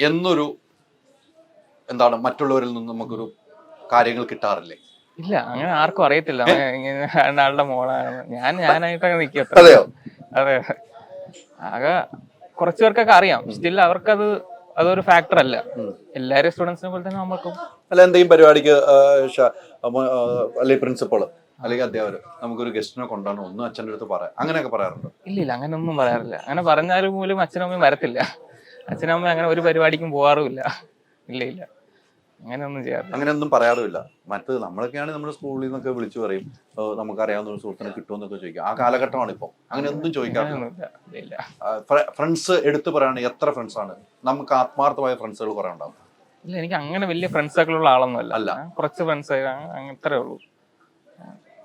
എന്നൊരു എന്താണ് മറ്റുള്ളവരിൽ നിന്ന് നമുക്കൊരു കാര്യങ്ങൾ കിട്ടാറില്ലേ? ഇല്ല അങ്ങനെ ആർക്കും അറിയത്തില്ല. ആളുടെ മോളാണ്. ഞാൻ ഞാനായിട്ടൊക്കെ നിൽക്കത്ര അതെയോ? അതെ. ആകെ കുറച്ചു പേർക്കൊക്കെ അറിയാം. സ്റ്റിൽ അവർക്കത് അതൊരു ഫാക്ടർ അല്ല. എല്ലാരും സ്റ്റുഡൻസിനെ പോലെ തന്നെ നമ്മൾക്കും. അല്ല എന്തെങ്കിലും പരിപാടിക്ക് അല്ലെങ്കിൽ പ്രിൻസിപ്പൾ അല്ലെങ്കിൽ അധ്യാപകർ നമുക്കൊരു ഗസ്റ്റിനെ കൊണ്ടാണ് ഒന്നും അച്ഛന്റെ അടുത്ത് പറയാം. അങ്ങനെയൊക്കെ പറയാറുണ്ട്? ഇല്ല ഇല്ല അങ്ങനെ ഒന്നും പറയാറില്ല. അങ്ങനെ പറഞ്ഞാലും പോലും അച്ഛനും അമ്മയും വരത്തില്ല. അച്ഛനും അമ്മയും അങ്ങനെ ഒരു പരിപാടിക്കും പോവാറുമില്ല ഇല്ല ഇല്ല. അങ്ങനെ ഒന്നും ചെയ്യാറില്ല. അങ്ങനെയൊന്നും പറയാറുമില്ല. മറ്റത് നമ്മളൊക്കെയാണ് നമ്മുടെ സ്കൂളിൽ നിന്നൊക്കെ വിളിച്ചു പറയും "ഓ, നമുക്കറിയാവുന്ന ഒരു സുഹൃത്തിനെ കിട്ടുമെന്നൊക്കെ ചോദിക്കും. ആ കാലഘട്ടമാണ് ഇപ്പോൾ അങ്ങനെയൊന്നും ചോദിക്കാറില്ല. അങ്ങനെയൊന്നുമില്ല. ഇല്ല. ഇല്ല ഫ്രണ്ട്സ് എടുത്തു പറയാണ് എത്ര ഫ്രണ്ട്സ് ആണ്. നമുക്ക് ആത്മാർത്ഥമായ ഫ്രണ്ട്സുകൾ കുറെ ഉണ്ടാവും. ഇല്ല എനിക്ക് അങ്ങനെ വലിയ ഫ്രണ്ട്സ് ഒക്കെ ഉള്ള ആളൊന്നുമല്ല. അല്ല. കുറച്ച് ഫ്രണ്ട്സ് അത്രേ ഉള്ളൂ.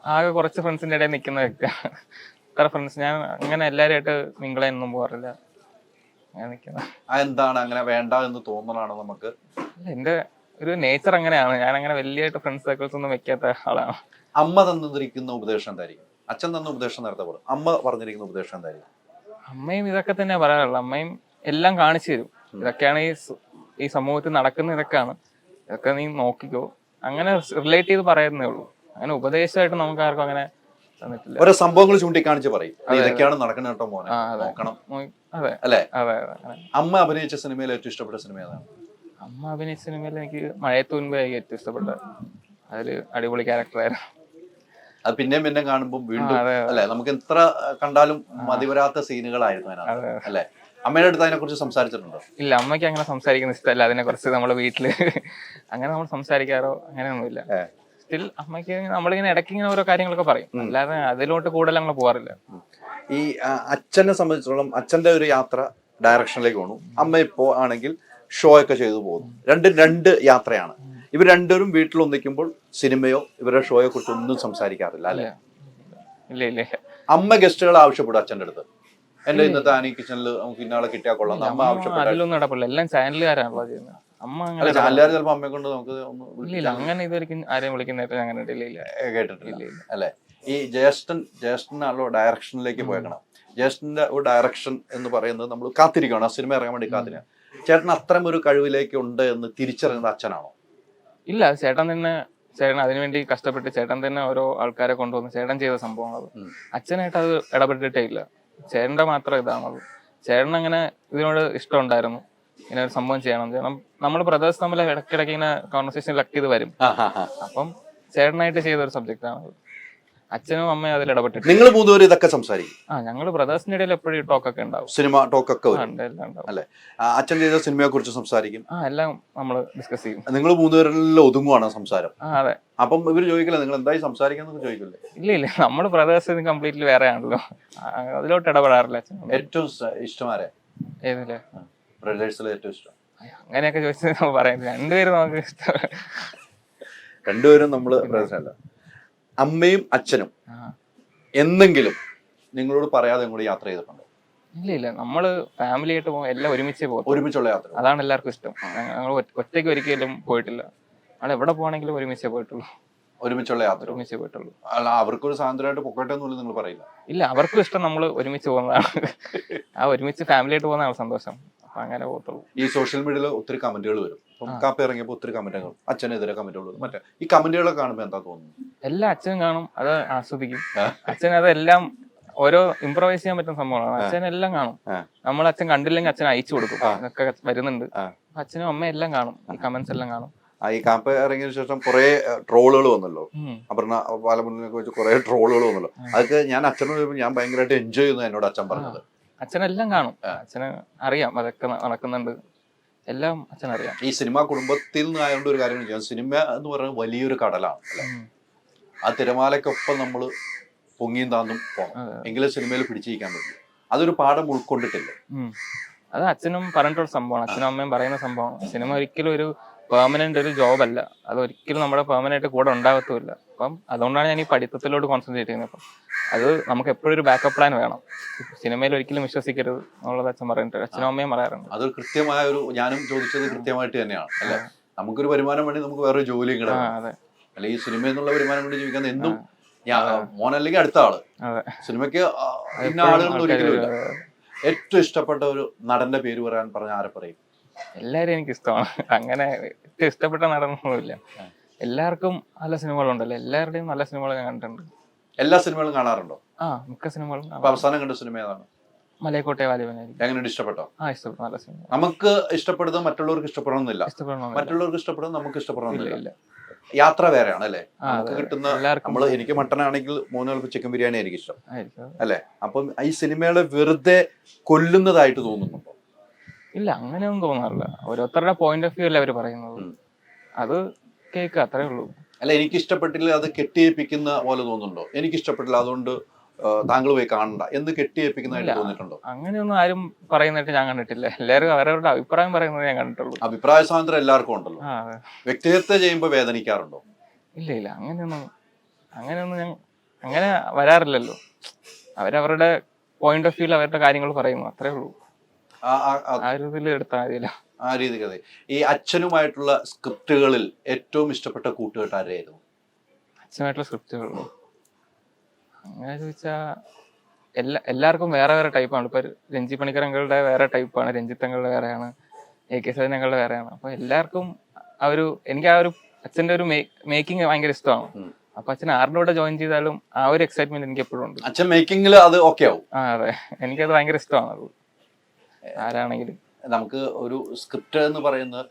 ആകെ കുറച്ച് ഫ്രണ്ട്സിന്റെ ഇടയിൽ നിൽക്കുന്ന വ്യക്തിയാണ് ഇത്ര ഫ്രണ്ട്സ് ഞാൻ അങ്ങനെ എല്ലാവരുമായിട്ട് പോകാറില്ല. അങ്ങനെ നിൽക്കുന്ന. ആ എന്താണ്? അങ്ങനെ വേണ്ട എന്ന് തോന്നണാണോ നമുക്ക്? എന്റെ ഒരു നേച്ചർ അങ്ങനെയാണ്. ഞാൻ അങ്ങനെ വലിയായിട്ട് ഫ്രണ്ട് സർക്കിൾസ് ഒന്നും വെക്കാത്ത ആളാണ്. അമ്മ തന്നിരിക്കുന്ന ഉപദേശം എന്തായിരിക്കും? അച്ഛൻ തന്ന ഉപദേശം നേരത്തെ അമ്മ പറഞ്ഞിരിക്കുന്ന ഉപദേശം എന്തായിരിക്കും? അമ്മയും ഇതൊക്കെ തന്നെ പറയാറുള്ളത്. അമ്മയും എല്ലാം കാണിച്ചു തരും. ഇതൊക്കെയാണ് ഈ ഈ സമൂഹത്തിൽ നടക്കുന്ന ഇതൊക്കെയാണ്. ഇതൊക്കെ നീ നോക്കിക്കോ. അങ്ങനെ റിലേറ്റ് ചെയ്ത് പറയുന്നേ ഉള്ളൂ. അങ്ങനെ ഉപദേശമായിട്ട് നമുക്ക് ആർക്കും അങ്ങനെ തന്നിട്ടില്ല. ഓരോ സംഭവങ്ങൾ ചൂണ്ടിക്കാണിച്ച് പറയും. "ദേ ഇതൊക്കെയാണ് നടക്കുന്നത് കേട്ടോ മോനെ. നോക്കണം. അതെ. അല്ലേ? അമ്മ അഭിനയിച്ച സിനിമയിൽ ഏറ്റവും ഇഷ്ടപ്പെട്ട സിനിമ ഏതാണ്? അമ്മ അഭിനയിച്ച സിനിമയിൽ എനിക്ക് മഴയത്ത് മുൻപേ ഏറ്റവും ഇഷ്ടപ്പെട്ട അതിൽ അടിപൊളി ക്യാരക്ടറായിരുന്നു അത് പിന്നെയും പിന്നെ കാണുമ്പോൾ വീണ്ടും. അല്ലെ? നമുക്ക് എത്ര കണ്ടാലും മതിവരാത്ത സീനുകളായിരുന്നു അതിനകത്ത് അല്ലെ? അമ്മയുടെ അടുത്ത് അതിനെ കുറിച്ച് സംസാരിച്ചിട്ടുണ്ടോ? ഇല്ല അമ്മയ്ക്ക് അങ്ങനെ സംസാരിക്കുന്ന ഇഷ്ടമല്ല. അതിനെ കുറിച്ച് നമ്മളെ വീട്ടിൽ അങ്ങനെ നമ്മൾ സംസാരിക്കാറോ അങ്ങനെയൊന്നുമില്ല. ഒന്നുമില്ല സ്റ്റിൽ അമ്മയ്ക്ക് നമ്മളിങ്ങനെ ഇടയ്ക്ക് ഇങ്ങനെ ഓരോ കാര്യങ്ങളൊക്കെ പറയും. അല്ലാതെ അതിലോട്ട് കൂടുതൽ ഞങ്ങൾ പോകാറില്ല ഈ അച്ഛനെ സംബന്ധിച്ചിടത്തോളം അച്ഛന്റെ ഒരു യാത്ര ഡയറക്ഷനിലേക്ക് പോകണം അമ്മ ഇപ്പോ ആണെങ്കിൽ ഷോ ഒക്കെ ചെയ്തു പോകുന്നു. രണ്ടും രണ്ട് യാത്രയാണ്. ഇവർ രണ്ടുപേരും വീട്ടിൽ ഒന്നിക്കുമ്പോൾ സിനിമയോ ഇവരുടെ ഷോയെ കുറിച്ച് ഒന്നും സംസാരിക്കാറില്ല അല്ലേ? അമ്മ ഗസ്റ്റുകൾ ആവശ്യപ്പെടും അച്ഛന്റെ അടുത്ത്. എന്റെ ഇന്നത്തെ ആനി കിച്ചണിൽ നമുക്ക് ഇന്നാളെ കിട്ടിയാൽ കൊള്ളാം. അമ്മ ഇടപെടില്ല. എല്ലാം ചാനലുകാരാണല്ലോ ചെയ്യുന്നത് അമ്മ അങ്ങനെ അല്ല ചാനലുകാർ ചിലപ്പോൾ അമ്മയെ കൊണ്ട് നമുക്ക് ഒന്ന് ഇല്ല ഇല്ല. അങ്ങനെ ഇതൊരിക്കലും ആരെയും വിളിക്കുന്നതായിട്ട് അങ്ങനെ കേട്ടിട്ടില്ല. അല്ലെ? ഈ ജ്യേഷ്ഠൻ ജ്യേഷ്ഠനാണല്ലോ ഡയറക്ഷനിലേക്ക് പോയേക്കണം. ജ്യേഷ്ഠന്റെ ഒരു ഡയറക്ഷൻ എന്ന് പറയുന്നത് നമ്മൾ കാത്തിരിക്കണം. ആ സിനിമ ഇറങ്ങാൻ വേണ്ടി കാത്തിരിക്കണം. ചേട്ടൻ അത്തരം ഒരു കഴിവിലേക്ക് ഉണ്ട് എന്ന് തിരിച്ചറിയുന്നത് അച്ഛനാണോ? ഇല്ല ചേട്ടൻ തന്നെ ചേട്ടൻ അതിനുവേണ്ടി കഷ്ടപ്പെട്ട് ചേട്ടൻ തന്നെ ഓരോ ആൾക്കാരെ കൊണ്ടുവന്ന് ചേട്ടൻ ചെയ്ത ഉം. അച്ഛനായിട്ട് അത് ഇടപെട്ടിട്ടേ ഇല്ല. ചേട്ടന്റെ മാത്രം ഇതാണത്. ചേട്ടൻ അങ്ങനെ ഇതിനോട് ഇഷ്ടം ഉണ്ടായിരുന്നു. ഇങ്ങനെ ഒരു സംഭവം ചെയ്യണം. ചേട്ടൻ നമ്മൾ ബ്രദേഴ്സ് തമ്മിൽ ഇടയ്ക്കിടയ്ക്ക് ഇങ്ങനെ കോൺവെർസേഷൻ ലക്ക് ചെയ്ത് വരും. അപ്പം ചേട്ടനായിട്ട് ചെയ്ത ഒരു സബ്ജക്റ്റ് ആണ് അച്ഛനും അമ്മയും അതിൽ ഇടപെട്ടിട്ട് നിങ്ങൾ മൂന്നുപേരും ഇതൊക്കെ സംസാരിക്കും. ആ ഞങ്ങൾ ബ്രദേഴ്സിന്റെ ഇടയിൽ എപ്പോഴും ടോക്ക് ഒക്കെ ഉണ്ടാവും. സിനിമ ടോക്ക് ഒക്കെ വരും ഉണ്ട്, എല്ലാം ഉണ്ടാവും. അല്ലെ? ആ, അച്ഛൻ ചെയ്ത സിനിമയെ കുറിച്ച് സംസാരിക്കും. ആ എല്ലാം നമ്മൾ ഡിസ്കസ് ചെയ്യും. നിങ്ങൾ മൂന്നുപേരിൽ ഒതുങ്ങുവാണ് സംസാരം. ആ അതെ. അപ്പം ഇവർ ചോദിക്കില്ല നിങ്ങൾ എന്തായി സംസാരിക്കാന്നൊക്കെ ചോദിക്കില്ലേ? ഇല്ല ഇല്ല. നമ്മൾ ബ്രദേഴ്സ് കംപ്ലീറ്റ്ലി വേറെ ആണല്ലോ അതിലോട്ട് ഇടപെടാറില്ല അച്ഛൻ ഏറ്റവും സ- ഇഷ്ടമാരെ? ഏതില്ലേ ബ്രദേഴ്സിലെ ഏറ്റവും ഇഷ്ടം. അങ്ങനെയൊക്കെ ചോദിച്ചത് പറയുന്നത് പറയാം രണ്ടുപേരും നമുക്ക് ഇഷ്ടം. രണ്ടുപേരും നമ്മൾ ബ്രദേഴ്സല്ല അമ്മയും അച്ഛനും. എന്തെങ്കിലും നിങ്ങളോട് പറയാതെ കൂടെ യാത്ര ചെയ്തിട്ടുണ്ടോ? ഇല്ല ഇല്ല. നമ്മൾ ഫാമിലി ആയിട്ട് പോകും എല്ലാം ഒരുമിച്ച് പോകും ഒരുമിച്ചുള്ള യാത്ര. അതാണ് എല്ലാവർക്കും ഇഷ്ടം. ഞങ്ങൾ ഒറ്റയ്ക്ക് ഒരിക്കലും പോയിട്ടില്ല. നമ്മൾ എവിടെ പോകണമെങ്കിലും ഒരുമിച്ചേ പോയിട്ടുള്ളൂ. ഒരുമിച്ചുള്ള യാത്ര. ഒരുമിച്ച് പോയിട്ടുള്ളൂ. അല്ല അവർക്കൊരു സ്വാതന്ത്ര്യമായിട്ട് പൊക്കോട്ടെ എന്നുള്ളത് നിങ്ങൾ പറയില്ല. ഇല്ല അവർക്കും ഇഷ്ടം നമ്മൾ ഒരുമിച്ച് പോകുന്നതാണ്. ആ ഒരുമിച്ച് ഫാമിലി ആയിട്ട് പോകുന്നതാണ് സന്തോഷം. അങ്ങനെ പോകത്തുള്ളൂ. ഈ സോഷ്യൽ മീഡിയയിൽ ഒത്തിരി കമന്റുകൾ വരും. ഇപ്പം കാപ്പ ഇറങ്ങിയപ്പോൾ ഒത്തിരി കമന്റുകൾ അച്ഛനെതിരെ കമന്റുകൾ വരും. മറ്റേ ഈ കമന്റുകളൊക്കെ കാണുമ്പോൾ എന്താ തോന്നുന്നു എല്ലാം അച്ഛനും കാണും അത് ആസ്വദിക്കും. അച്ഛൻ അതെല്ലാം ഓരോ ഇംപ്രവൈസ് ചെയ്യാൻ പറ്റുന്ന സംഭവമാണ് അച്ഛൻ എല്ലാം കാണും. നമ്മൾ അച്ഛൻ കണ്ടില്ലെങ്കിൽ അച്ഛൻ അയച്ചു കൊടുക്കും. ആ. വരുന്നുണ്ട്. അച്ഛനും അമ്മയും എല്ലാം കാണും. ഈ കമന്റ്സ് എല്ലാം കാണും. ഈ കാപ്പ ഇറങ്ങിയതിനു ശേഷം കുറെ ട്രോളുകൾ വന്നല്ലോ. അപ്പുറം അപർണ പാലമുന്നിനൊക്കെ വെച്ച് കുറെ ട്രോളുകൾ വന്നല്ലോ. അതൊക്കെ ഞാൻ അച്ഛനോട് ഞാൻ ഭയങ്കരമായിട്ട് എൻജോയ് ചെയ്യുന്നു എന്നോട് അച്ഛൻ പറഞ്ഞത്. അച്ഛനെല്ലാം കാണും. അച്ഛന് അറിയാം അതൊക്കെ നടക്കുന്നുണ്ട്. എല്ലാം അച്ഛൻ അറിയാം ഈ സിനിമാ കുടുംബത്തിൽ നിന്നായതുകൊണ്ട് ഒരു കാര്യം ചെയ്യാം സിനിമ എന്ന് പറയുന്നത് വലിയൊരു കടലാണ് ആ തിരമാലക്കൊപ്പം നമ്മൾ പൊങ്ങിയും താന്നും പോകണം. എങ്കിലും സിനിമയിൽ പിടിച്ചിരിക്കാൻ പറ്റും അതൊരു പാഠം ഉൾക്കൊണ്ടിട്ടില്ല? അത് അച്ഛനും പറഞ്ഞിട്ടുള്ള സംഭവമാണ്. അച്ഛനും അമ്മയും പറയുന്ന സംഭവമാണ്. സിനിമ ഒരിക്കലും ഒരു പെർമനന്റ് ഒരു ജോബ് അല്ല. അത് ഒരിക്കലും നമ്മുടെ പെർമനന്റ് കൂടെ ഉണ്ടാകത്തുമില്ല അപ്പം അതുകൊണ്ടാണ് ഞാൻ ഈ പഠിത്തത്തിലോട്ട് കോൺസെൻട്രേറ്റ് ചെയ്യുന്നത്. അപ്പം അത് നമുക്ക് എപ്പോഴും ഒരു ബാക്കപ്പ് പ്ലാൻ വേണം. സിനിമയിൽ ഒരിക്കലും വിശ്വസിക്കരുത് എന്നുള്ളത് അച്ഛൻ പറഞ്ഞിട്ട് അച്ഛനും അമ്മയും പറയാറുണ്ട്. അത് കൃത്യമായ ഒരു ഞാനും ചോദിച്ചത് കൃത്യമായിട്ട് തന്നെയാണ് അല്ലെ? നമുക്കൊരു വരുമാനം വേണ്ടി നമുക്ക് വേറെ ജോലിയും അതെ. അല്ലെ ഈ സിനിമ എന്നുള്ള വരുമാനം വേണ്ടി ജീവിക്കാൻ എന്നും ഞാൻ മോനല്ലെങ്കിൽ അടുത്ത ആൾ. സിനിമയ്ക്ക് ഇന്ന ആളുകളൊന്നും ഒരിക്കലും ഇല്ല. ഏറ്റവും ഇഷ്ടപ്പെട്ട ഒരു നടന്റെ പേര് പറയാൻ പറഞ്ഞ ആരെ പറയും? എല്ലാരും എനിക്ക് ഇഷ്ടമാണ്. അങ്ങനെ ഏറ്റവും ഇഷ്ടപ്പെട്ട നടനൊന്നുമില്ല. എല്ലാവർക്കും നല്ല സിനിമകളുണ്ടല്ലോ. എല്ലാവരുടെയും നല്ല സിനിമകൾ ഞാൻ കണ്ടിട്ടുണ്ട്. എല്ലാ സിനിമകളും കാണാറുണ്ടോ? ആ മിക്ക സിനിമകളും അപ്പൊ അവസാനം കണ്ട സിനിമ ഏതാണ്? മലയക്കോട്ടെ വാലിബനായിരിക്കും. എങ്ങനെയുണ്ട്? ഇഷ്ടപ്പെട്ടോ? ആ ഇഷ്ടപ്പെട്ടു. നല്ല സിനിമ. നമുക്ക് ഇഷ്ടപ്പെടുന്നത് മറ്റുള്ളവർക്ക് ഇഷ്ടപ്പെടണമെന്നില്ല. മറ്റുള്ളവർക്ക് ഇഷ്ടപ്പെടുന്നത് നമുക്ക് ഇഷ്ടപ്പെടണമെന്നില്ല. യാത്ര വേറെയാണ് അല്ലേ? നമുക്ക് കിട്ടുന്ന നമ്മൾ നമ്മൾ എനിക്ക് മട്ടൺ ആണെങ്കിൽ മൂന്ന് പേർക്ക് ചിക്കൻ ബിരിയാണി ആയിരിക്കും ഇഷ്ടം. അല്ലെ അല്ലേ? അപ്പം ഈ സിനിമകളെ വെറുതെ കൊല്ലുന്നതായിട്ട് തോന്നുന്നുണ്ടോ? ഇല്ല അങ്ങനെയൊന്നും തോന്നാറില്ല. ഓരോരുത്തരുടെ പോയിന്റ് ഓഫ് വ്യൂ അല്ലേ അവർ പറയുന്നത്. അത് കേൾക്കുക അത്രേ ഉള്ളൂ. അല്ല എനിക്ക് ഇഷ്ടപ്പെട്ടില്ല അത് കെട്ടിയേപ്പിക്കുന്ന പോലെ തോന്നുന്നുണ്ടോ? എനിക്ക് ഇഷ്ടപ്പെട്ടില്ല അതുകൊണ്ട് താങ്കൾ പോയി കാണണ്ട. എന്ന് കെട്ടിയേപ്പിക്കുന്നതായിട്ട്. തോന്നിയിട്ടുണ്ടോ? അങ്ങനെയൊന്നും ആരും പറയുന്നതായിട്ട് ഞാൻ കണ്ടിട്ടില്ല. എല്ലാവരും അവരവരുടെ അഭിപ്രായം പറയുന്നത് ഞാൻ കണ്ടിട്ടുള്ളൂ. അഭിപ്രായ സ്വാതന്ത്ര്യം എല്ലാവർക്കും ഉണ്ടല്ലോ. വ്യക്തിഹത്യ ചെയ്യുമ്പോൾ വേദനിക്കാറുണ്ടോ? ഇല്ല ഇല്ല അങ്ങനെയൊന്നും അങ്ങനെയൊന്നും ഞാൻ അങ്ങനെ വരാറില്ലല്ലോ. അവരവരുടെ പോയിന്റ് ഓഫ് വ്യൂവിൽ അവരുടെ കാര്യങ്ങൾ പറയുന്നു അത്രേ ഉള്ളൂ. ആ ഒരു ഇതിൽ എടുത്താൽ മതിയല്ലോ. ആ രീതി കഥ ഈ അച്ഛനുമായിട്ടുള്ള സ്ക്രിപ്റ്റുകളിൽ ഏറ്റവും ഇഷ്ടപ്പെട്ട കൂട്ടുകെട്ട് ആരായിരുന്നു? അച്ഛനായിട്ടുള്ള സ്ക്രിപ്റ്റുകൾ. അങ്ങനെ ചോദിച്ചാ എല്ലാ എല്ലാവർക്കും വേറെ വേറെ ടൈപ്പാണ്. ഇപ്പൊ രഞ്ജി പണിക്കരങ്ങളുടെ വേറെ ടൈപ്പാണ് രഞ്ജിത്തങ്ങളുടെ വേറെയാണ് എ കെ സജനങ്ങളുടെ വേറെയാണ്. അപ്പൊ എല്ലാവർക്കും ആ ഒരു എനിക്ക് ആ ഒരു അച്ഛന്റെ ഒരു മേക്കിംഗ് ഭയങ്കര ഇഷ്ടമാണ്. അപ്പൊ അച്ഛൻ ആരുടെ കൂടെ ജോയിൻ ചെയ്താലും ആ ഒരു എക്സൈറ്റ്മെന്റ് എനിക്ക് എപ്പോഴും ഉണ്ട്. അച്ഛൻ മേക്കിംഗിൽ അത് ഓക്കെ ആവും. ആ അതെ. എനിക്കത് ഭയങ്കര ഇഷ്ടമാണ്. അത് ആരാണെങ്കിലും. നമുക്ക് ഒരു സ്ക്രിപ്റ്റ് എന്ന് പറയുന്നത്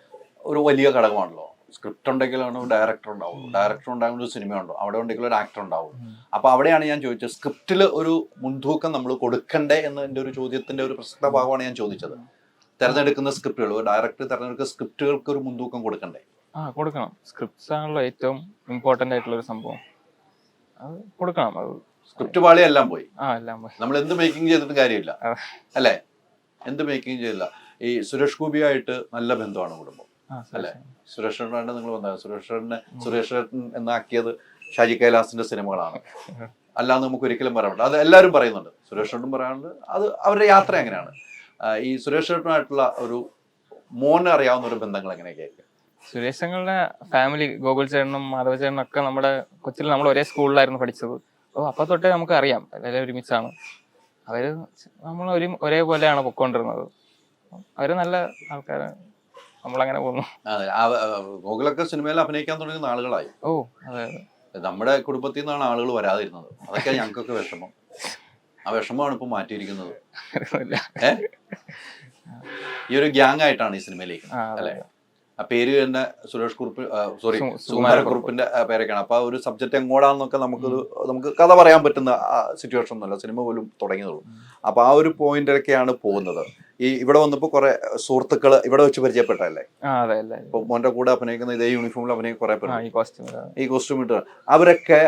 ഒരു വലിയ ഘടകമാണല്ലോ. സ്ക്രിപ്റ്റ് ഉണ്ടെങ്കിലാണ് ഡയറക്ടർ ഉണ്ടാവും. ഡയറക്ടർ ഉണ്ടാകുമ്പോൾ ഒരു സിനിമ ഉണ്ടാവും. അവിടെ ഉണ്ടെങ്കിൽ ഒരു ആക്ടർ ഉണ്ടാവും. അപ്പൊ അവിടെയാണ് ഞാൻ ചോദിച്ചത്. സ്ക്രിപ്റ്റിൽ ഒരു മുൻതൂക്കം നമ്മൾ കൊടുക്കണ്ടേ എന്നതിന്റെ ഒരു ചോദ്യത്തിന്റെ ഒരു പ്രസക്ത ഭാഗമാണ് ഞാൻ ചോദിച്ചത്. തെരഞ്ഞെടുക്കുന്ന സ്ക്രിപ്റ്റുകൾ ഡയറക്ടർ തെരഞ്ഞെടുക്കുന്ന സ്ക്രിപ്റ്റുകൾക്ക് ഒരു മുൻതൂക്കം കൊടുക്കണ്ടേ? ആ കൊടുക്കണം. സ്ക്രിപ്റ്റ്സ് ആണല്ലോ ഏറ്റവും ഇമ്പോർട്ടന്റ് ആയിട്ടുള്ള ഒരു സംഭവം. അത് കൊടുക്കണം. അത് സ്ക്രിപ്റ്റ് പാളി എല്ലാം പോയി. ആ എല്ലാം പോയി. നമ്മൾ എന്ത് മേക്കിംഗ് ചെയ്തിട്ടും കാര്യമില്ല. അല്ലേ? എന്ത് മേക്കിംഗ് ചെയ്തില്ല. ഈ സുരേഷ് ഗോപിയായിട്ട് നല്ല ബന്ധമാണ് കുടുംബം. അല്ലെ? സുരേഷ് ഏട്ടനാണ് നിങ്ങൾ വന്നത്. സുരേഷ് ഏട്ടനെ സുരേഷ് ഏട്ടൻ എന്നാക്കിയത് ഷാജി കൈലാസിന്റെ സിനിമകളാണ്. അല്ലാതെ നമുക്ക് ഒരിക്കലും പറയാൻ പറ്റില്ല. അത് എല്ലാവരും പറയുന്നുണ്ട്. സുരേഷ് പറയാനുണ്ട് അത് അവരുടെ യാത്ര എങ്ങനെയാണ്? ഈ സുരേഷ് ഏട്ടനായിട്ടുള്ള ഒരു മോനെ അറിയാവുന്ന ഒരു ബന്ധങ്ങൾ എങ്ങനെയൊക്കെയായിരിക്കും സുരേഷ് ഞങ്ങളുടെ ഫാമിലി ഗോകുൽ ചേട്ടനും മാധവ ചേട്ടനും ഒക്കെ നമ്മുടെ കൊച്ചിയിൽ നമ്മൾ ഒരേ സ്കൂളിലായിരുന്നു പഠിച്ചത്. അപ്പോൾ അപ്പൊ തൊട്ടേ നമുക്ക് അറിയാം എല്ലാവരും ഒരുമിച്ചാണ്. അവർ നമ്മൾ ഒരു ഒരേപോലെയാണ് പൊക്കോണ്ടിരുന്നത്. അവർ നല്ല ആൾക്കാര്. നമ്മളങ്ങനെ പോകുന്നു. അതെ ആ, ആ, ഗോകുലൊക്കെ സിനിമയിൽ അഭിനയിക്കാൻ തുടങ്ങുന്ന ആളുകളായി. ഓ അതെ അതെ. നമ്മുടെ കുടുംബത്തിൽ നിന്നാണ് ആളുകൾ വരാതിരുന്നത്. അതൊക്കെ ഞങ്ങൾക്കൊക്കെ വിഷമം. ആ വിഷമമാണ് ഇപ്പൊ മാറ്റിയിരിക്കുന്നത്. ഏ? ഈ ഒരു ഗ്യാങ് ആയിട്ടാണ് ഈ സിനിമയിലേക്ക്. ആ അതെ അല്ലേ? ആ പേര് തന്നെ സുരേഷ് കുറുപ്പ് സോറി സു- സുകുമാരക്കുറുപ്പിന്റെ ആ, പേരൊക്കെയാണ്. അപ്പൊ ആ ഒരു സബ്ജക്ട് എങ്ങോടാന്നൊക്കെ നമുക്ക് നമുക്ക് കഥ പറയാൻ പറ്റുന്ന സിറ്റുവേഷൻ ഒന്നുമല്ല. സിനിമ പോലും തുടങ്ങിയതുള്ളൂ അപ്പൊ ആ ഒരു പോയിന്റിലൊക്കെയാണ് പോകുന്നത്. ഈ ഇവിടെ വന്നപ്പോ കുറെ സുഹൃത്തുക്കൾ ഇവിടെ വെച്ച് പരിചയപ്പെട്ടല്ലേ ഇപ്പൊ മോന്റെ കൂടെ അഭിനയിക്കുന്ന ഇതേ യൂണിഫോമിൽ അഭിനയിക്കുന്ന കുറെ ആ പേര് ഈ കോസ്റ്റ്യൂം ഇട്ട് അവരൊക്കെ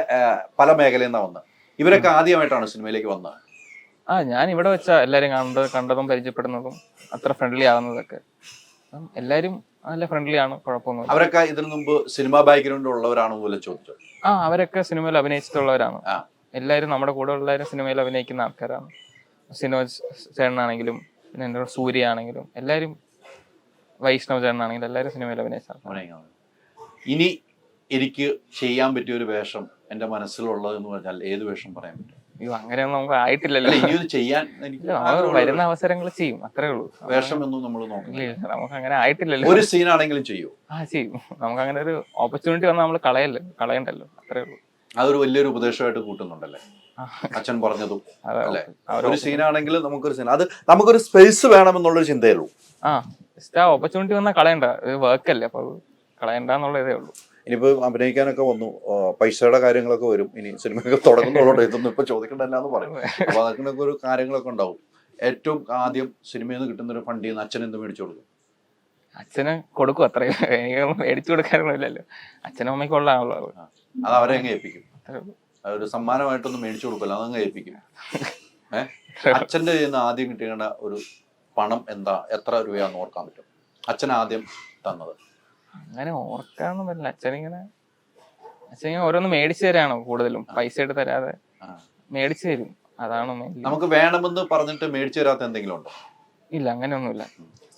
പല മേഖലയിൽ നിന്നാണ് വന്നത് ഇവരൊക്കെ ആദ്യമായിട്ടാണ് സിനിമയിലേക്ക് വന്നത് ആ ഞാൻ ഇവിടെ വെച്ച എല്ലാരും കണ്ടത് കണ്ടതും പരിചയപ്പെടുന്നതും അത്ര ഫ്രണ്ട്ലി ആവുന്നതൊക്കെ. എല്ലാരും നല്ല ഫ്രണ്ട്ലി ആണ് കുഴപ്പമൊന്നും അവരൊക്കെ ഇതിനു മുമ്പ് സിനിമാ ബാക്ക്ഗ്രൗണ്ട് ഉള്ളവരാണോ പോലെ ചോദിച്ചു. ആ അവരൊക്കെ സിനിമയിൽ അഭിനയിച്ചിട്ടുള്ളവരാണ്. എല്ലാരും നമ്മുടെ കൂടെ ഉള്ളവരും സിനിമയിൽ അഭിനയിക്കുന്ന ആൾക്കാരാണ്. സിനോജ് ചേട്ടനാണെങ്കിലും പിന്നെ എന്റെ സൂര്യ ആണെങ്കിലും എല്ലാവരും വൈഷ്ണവ് ചേട്ടനാണെങ്കിലും എല്ലാവരും സിനിമയിൽ അഭിനയിച്ചാണ്. ഇനി എനിക്ക് ചെയ്യാൻ പറ്റിയ ഒരു വേഷം എന്റെ മനസ്സിലുള്ളത് എന്ന് പറഞ്ഞാൽ ഏത് വേഷം പറയാൻ പറ്റും? അയ്യോ അങ്ങനെയൊന്നും നമുക്ക് ആയിട്ടില്ലല്ലോ. ഇനി ഇത് ചെയ്യാൻ എനിക്ക് വരുന്ന അവസരങ്ങൾ ചെയ്യും അത്രേ ഉള്ളൂ. വേഷം ഒന്നും നമ്മൾ നോക്കില്ല നമുക്ക് അങ്ങനെ ആയിട്ടില്ലല്ലോ. ഒരു സീൻ ആണെങ്കിലും ചെയ്യൂ. ആ ചെയ്യും. നമുക്ക് അങ്ങനെ ഒരു ഓപ്പർച്യൂണിറ്റി വന്നാൽ നമ്മൾ കളയല്ലോ? കളയണ്ടല്ലോ അത്രേ ഉള്ളൂ. അതൊരു വലിയൊരു ഉപദേശമായിട്ട് കൂട്ടുന്നുണ്ടല്ലേ? അച്ഛൻ പറഞ്ഞതും അല്ലെ? ഒരു സീനാണെങ്കിൽ നമുക്കൊരു സീൻ. അത് നമുക്കൊരു സ്പേസ് വേണമെന്നുള്ളൊരു ചിന്തയുള്ളൂ ആ ഓപ്പർച്യൂണിറ്റി വന്നാൽ കളയണ്ട. വർക്ക് അല്ലേ അപ്പൊ കളയണ്ട എന്നുള്ളതേ ഉള്ളൂ. ഇനിയിപ്പോ അഭിനയിക്കാനൊക്കെ വന്നു. പൈസയുടെ കാര്യങ്ങളൊക്കെ വരും. ഇനി സിനിമയൊക്കെ തുടങ്ങുന്നുള്ളൂ ഇതൊന്നും ഇപ്പൊ ചോദിക്കണ്ടല്ലാന്ന് പറയും. അപ്പൊ അതിനൊക്കെ ഒരു കാര്യങ്ങളൊക്കെ ഉണ്ടാവും. ഏറ്റവും ആദ്യം സിനിമയിൽ നിന്ന് കിട്ടുന്ന ഒരു ഫണ്ടിൽ നിന്ന് അച്ഛൻ എന്ത് മേടിച്ചു കൊടുക്കും? അച്ഛന് കൊടുക്കും അത്രയും. മേടിച്ചു കൊടുക്കാനൊന്നും ഇല്ലല്ലോ. അച്ഛനും അമ്മയ്ക്കുള്ള. അത്. അവരെ ഏൽപ്പിക്കും. അത്രേ സമ്മാനമായിട്ടൊന്നും മേടിച്ചു കൊടുക്കില്ല അതങ്ങ് ഏൽപ്പിക്കും. <laughs> ഏഹ് അച്ഛന്റെ കയ്യിൽ നിന്ന് ആദ്യം കിട്ടേണ്ട ഒരു പണം എന്താ? എത്ര രൂപയാന്ന് ഓർക്കാൻ പറ്റും? അച്ഛൻ ആദ്യം തന്നത്. അങ്ങനെ ഓർക്കാന്ന് പറ്റില്ല അച്ഛനിങ്ങനെ അച്ഛനിങ്ങനെ ഓരോന്ന് മേടിച്ചു തരാണോ കൂടുതലും. പൈസ എടുത്ത് തരാതെ. മേടിച്ചു തരും. അതാണ്. നമുക്ക് വേണമെന്ന് പറഞ്ഞിട്ട് മേടിച്ചു തരാത്ത എന്തെങ്കിലും ഉണ്ടോ? ഇല്ല അങ്ങനെയൊന്നുമില്ല.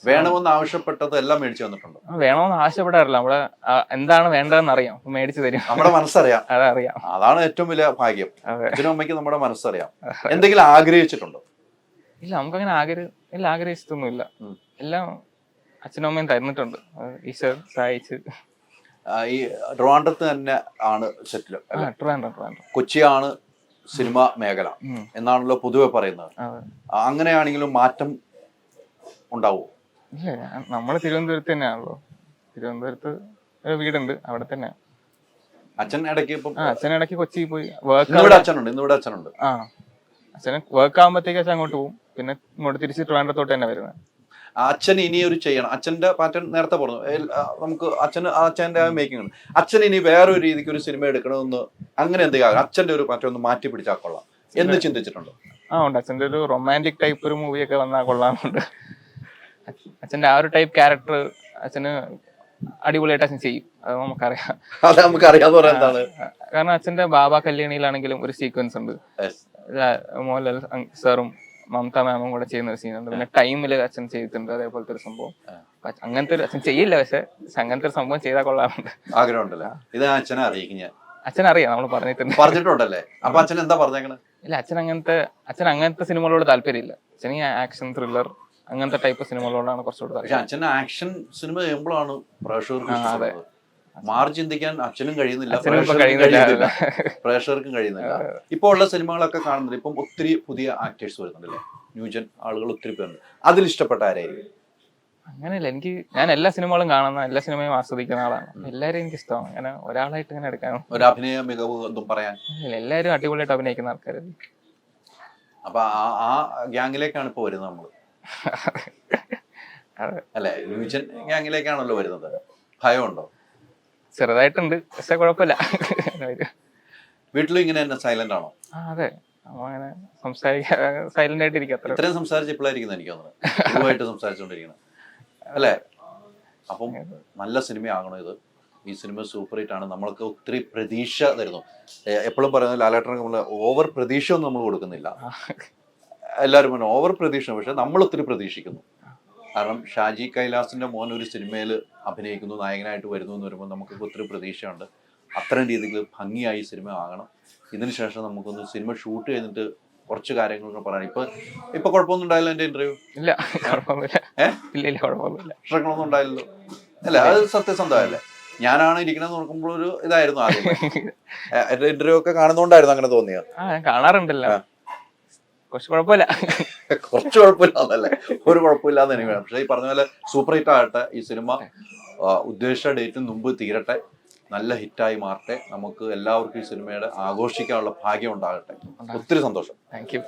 വേണമെന്ന് ആവശ്യപ്പെട്ടത് എല്ലാം മേടിച്ചു വന്നിട്ടുണ്ട് വേണമെന്ന് ആവശ്യപ്പെടാറില്ല. നമ്മളെ എന്താണ് വേണ്ടതെന്ന് അറിയാം. മേടിച്ചു തരും. നമ്മുടെ മനസ്സറിയാം. അതറിയാം. അതാണ് ഏറ്റവും വലിയ ഭാഗ്യം. അച്ഛനും അമ്മയ്ക്ക് നമ്മുടെ മനസ്സറിയാം. എന്തെങ്കിലും ആഗ്രഹിച്ചിട്ടുണ്ടോ? ഇല്ല നമുക്കങ്ങനെ ആഗ്രഹ ഇല്ല ആഗ്രഹിച്ചിട്ടൊന്നുമില്ല. എല്ലാം അച്ഛനും അമ്മയും തരുന്നിട്ടുണ്ട്. ഈശ്വർ സഹായിച്ച്. ഈ ട്രിവാൻഡ്രത്ത് തന്നെ ആണ് സെറ്റിൽ കൊച്ചിയാണ് സിനിമ മേഖല എന്നാണല്ലോ പൊതുവെ പറയുന്നത്. അങ്ങനെയാണെങ്കിലും മാറ്റം ഉണ്ടാവുമോ ഇല്ല നമ്മൾ തിരുവനന്തപുരത്ത് തന്നെയാണല്ലോ തിരുവനന്തപുരത്ത് ഒരു വീടുണ്ട് അവിടെ തന്നെ അച്ഛൻ ഇടയ്ക്ക് ഇപ്പം ആ അച്ഛൻ ഇടയ്ക്ക് കൊച്ചിയിൽ പോയി വർക്ക് അച്ഛനുണ്ട് ഇന്നിവിടെ അച്ഛനുണ്ട്. ആ അച്ഛന് വർക്ക് ആകുമ്പോഴത്തേക്ക് അച്ഛൻ അങ്ങോട്ട് പോകും പിന്നെ ഇങ്ങോട്ട് തിരിച്ച് ട്രിവാൻഡ്രത്തോട്ട് തന്നെ വരുന്നത്. ആ അച്ഛൻ ഇനി ഒരു ചെയ്യണം. അച്ഛന്റെ പാറ്റേൺ നേരത്തെ പറഞ്ഞു. എൽ- ആ, നമുക്ക് അച്ഛന് ആ അച്ഛന്റെ മേക്കിംഗ് ഉണ്ട്. അച്ഛൻ ഇനി വേറെ ഒരു രീതിക്ക് ഒരു സിനിമ എടുക്കണമെന്ന് അങ്ങനെ എന്തെങ്കിലും അച്ഛന്റെ ഒരു പാറ്റേൺ ഒന്ന് മാറ്റി പിടിച്ചാൽ കൊള്ളാം. എന്ന് ചിന്തിച്ചിട്ടുണ്ടോ? ആ ഉണ്ട്. അച്ഛന്റെ ഒരു റൊമാന്റിക് ടൈപ്പ് ഒരു മൂവിയൊക്കെ വന്നാൽ കൊള്ളാമെന്നുണ്ട് അച്ഛ- അച്ഛന്റെ ആ ഒരു ടൈപ്പ് ക്യാരക്ടർ അച്ഛന് അടിപൊളിയായിട്ട് അച്ഛൻ ചെയ്യും. അത് നമുക്കറിയാം. അത് കാരണം അച്ഛന്റെ ബാബ കല്യാണിയിലാണെങ്കിലും ഒരു സീക്വൻസ് ഉണ്ട്. മോഹൻലാൽ സാറും മമത മാമും കൂടെ ചെയ്യുന്ന ഒരു സീനുണ്ട് പിന്നെ ടൈമിൽ അച്ഛൻ ചെയ്തിട്ടുണ്ട് അതേപോലത്തെ ഒരു സംഭവം. അങ്ങനത്തെ ഒരു അച്ഛൻ ചെയ്യില്ല പക്ഷെ അങ്ങനത്തെ ഒരു സംഭവം ചെയ്താൽ കൊള്ളാറുണ്ട്. ഇത് ഞാൻ അച്ഛനെ അറിയിക്കും ഞാൻ. അച്ഛൻ അറിയാം നമ്മൾ പറഞ്ഞിട്ടുണ്ട്. പറഞ്ഞിട്ടുണ്ടല്ലേ? അപ്പൊ അച്ഛൻ എന്താ പറഞ്ഞേക്കണേ? ഇല്ല അച്ഛൻ അങ്ങനത്തെ അച്ഛൻ അങ്ങനത്തെ സിനിമകളോട് താല്പര്യമില്ല. അച്ഛൻ ഈ ആക്ഷൻ ത്രില്ലർ അങ്ങനത്തെ ടൈപ്പ് സിനിമകളോടാണ് കുറച്ചുകൂടെ അച്ഛൻ ആക്ഷൻ സിനിമ ചെയ്യുമ്പോഴാണ് പ്രേക്ഷകർക്ക് മാറി ചിന്തിക്കാൻ അച്ഛനും കഴിയുന്നില്ല കഴിയുന്നില്ല. പ്രേക്ഷകർക്കും കഴിയുന്നില്ല. ഇപ്പൊ ഉള്ള സിനിമകളൊക്കെ കാണുന്നില്ല ഇപ്പം ഒത്തിരി പുതിയ ആക്ടേഴ്സ് വരുന്നുണ്ടല്ലേ? ന്യൂജൻ ആളുകൾ ഒത്തിരി പേരുണ്ട്. അതിൽ ഇഷ്ടപ്പെട്ട ആരായിരിക്കും? അങ്ങനെയല്ല എനിക്ക് ഞാൻ എല്ലാ സിനിമകളും കാണുന്ന എല്ലാ സിനിമയും ആസ്വദിക്കുന്ന ആളാണ്. എല്ലാവരും എനിക്ക് ഇഷ്ടമാണ്. അങ്ങനെ ഒരാളായിട്ട് ഇങ്ങനെ എടുക്കാനോ ഒരു അഭിനയ മികവ് എന്തും പറയാൻ? എല്ലാവരും അടിപൊളിയായിട്ട് അഭിനയിക്കുന്ന ആൾക്കാരല്ലേ. അപ്പൊ ആ ഗ്യാങ്ങിലേക്കാണ് ഇപ്പൊ വരുന്നത് നമ്മൾ. അല്ലെ? ന്യൂജൻ ഗ്യാങ്ങിലേക്കാണല്ലോ വരുന്നത്. ഭയമുണ്ടോ? ചെറുതായിട്ടുണ്ട്. പക്ഷെ കുഴപ്പമില്ല. വീട്ടിലും ഇങ്ങനെ തന്നെ സൈലന്റ് ആണോ? അതെ. അങ്ങനെ സംസാരിക്കാൻ സൈലന്റ് ആയിട്ട് ഇരിക്കും അത്ര. ഇത്രയും സംസാരിച്ച് ഇപ്പോഴായിരിക്കും എനിക്ക് തോന്നുന്നത് സംസാരിച്ചുകൊണ്ടിരിക്കുന്നത് അല്ലേ? അപ്പം നല്ല സിനിമയാകണം ഇത്. ഈ സിനിമ സൂപ്പർ ഹിറ്റ് ആണ് നമ്മൾക്ക് ഒത്തിരി പ്രതീക്ഷ തരുന്നു. എപ്പോഴും പറയുന്നത് ലാലേട്ടനൊക്കെ നമ്മൾ ഓവർ പ്രതീക്ഷ ഒന്നും നമ്മൾ കൊടുക്കുന്നില്ല. എല്ലാവരും പറഞ്ഞു ഓവർ പ്രതീക്ഷ പക്ഷെ നമ്മൾ ഒത്തിരി പ്രതീക്ഷിക്കുന്നു. കാരണം ഷാജി കൈലാസിന്റെ മോൻ ഒരു സിനിമയിൽ അഭിനയിക്കുന്നു നായകനായിട്ട് വരുന്നു എന്ന് വരുമ്പോൾ നമുക്ക് ഒത്തിരി പ്രതീക്ഷയുണ്ട്. അത്തരം രീതിയിൽ ഭംഗിയായി സിനിമ ആകണം. ഇതിന് ശേഷം നമുക്കൊന്ന് സിനിമ ഷൂട്ട് ചെയ്തിട്ട് കുറച്ച് കാര്യങ്ങളൊക്കെ പറയാം. ഇപ്പൊ ഇപ്പൊ കുഴപ്പമൊന്നും ഉണ്ടായില്ല എന്റെ ഇന്റർവ്യൂ ഇല്ല ഇല്ല കുഴപ്പമൊന്നുമില്ല. പ്രശ്നങ്ങളൊന്നും ഉണ്ടായില്ലല്ലോ. അല്ല അത് സത്യസന്ധമല്ലേ? ഞാനാണ് ഇരിക്കണെന്ന് നോക്കുമ്പോൾ ഒരു ഇതായിരുന്നു ആദ്യം. <laughs> എന്റെ ഇന്റർവ്യൂ ഒക്കെ കാണുന്നോണ്ടായിരുന്നു അങ്ങനെ തോന്നിയത്. കാണാറുണ്ടല്ലോ. കുറച്ച് കുഴപ്പമില്ല. കുറച്ച് കുഴപ്പമില്ലാന്നല്ലേ ഒരു കുഴപ്പമില്ലാന്ന് എനിക്ക് വേണം. പക്ഷേ ഈ പറഞ്ഞ പോലെ സൂപ്പർ ഹിറ്റ് ആകട്ടെ ഈ സിനിമ ഉദ്ദേശിച്ച ഡേറ്റിന് മുമ്പ് തീരട്ടെ നല്ല ഹിറ്റായി മാറട്ടെ നമുക്ക് എല്ലാവർക്കും ഈ സിനിമയുടെ ആഘോഷിക്കാനുള്ള ഭാഗ്യം ഉണ്ടാകട്ടെ. ഒത്തിരി സന്തോഷം. Thank you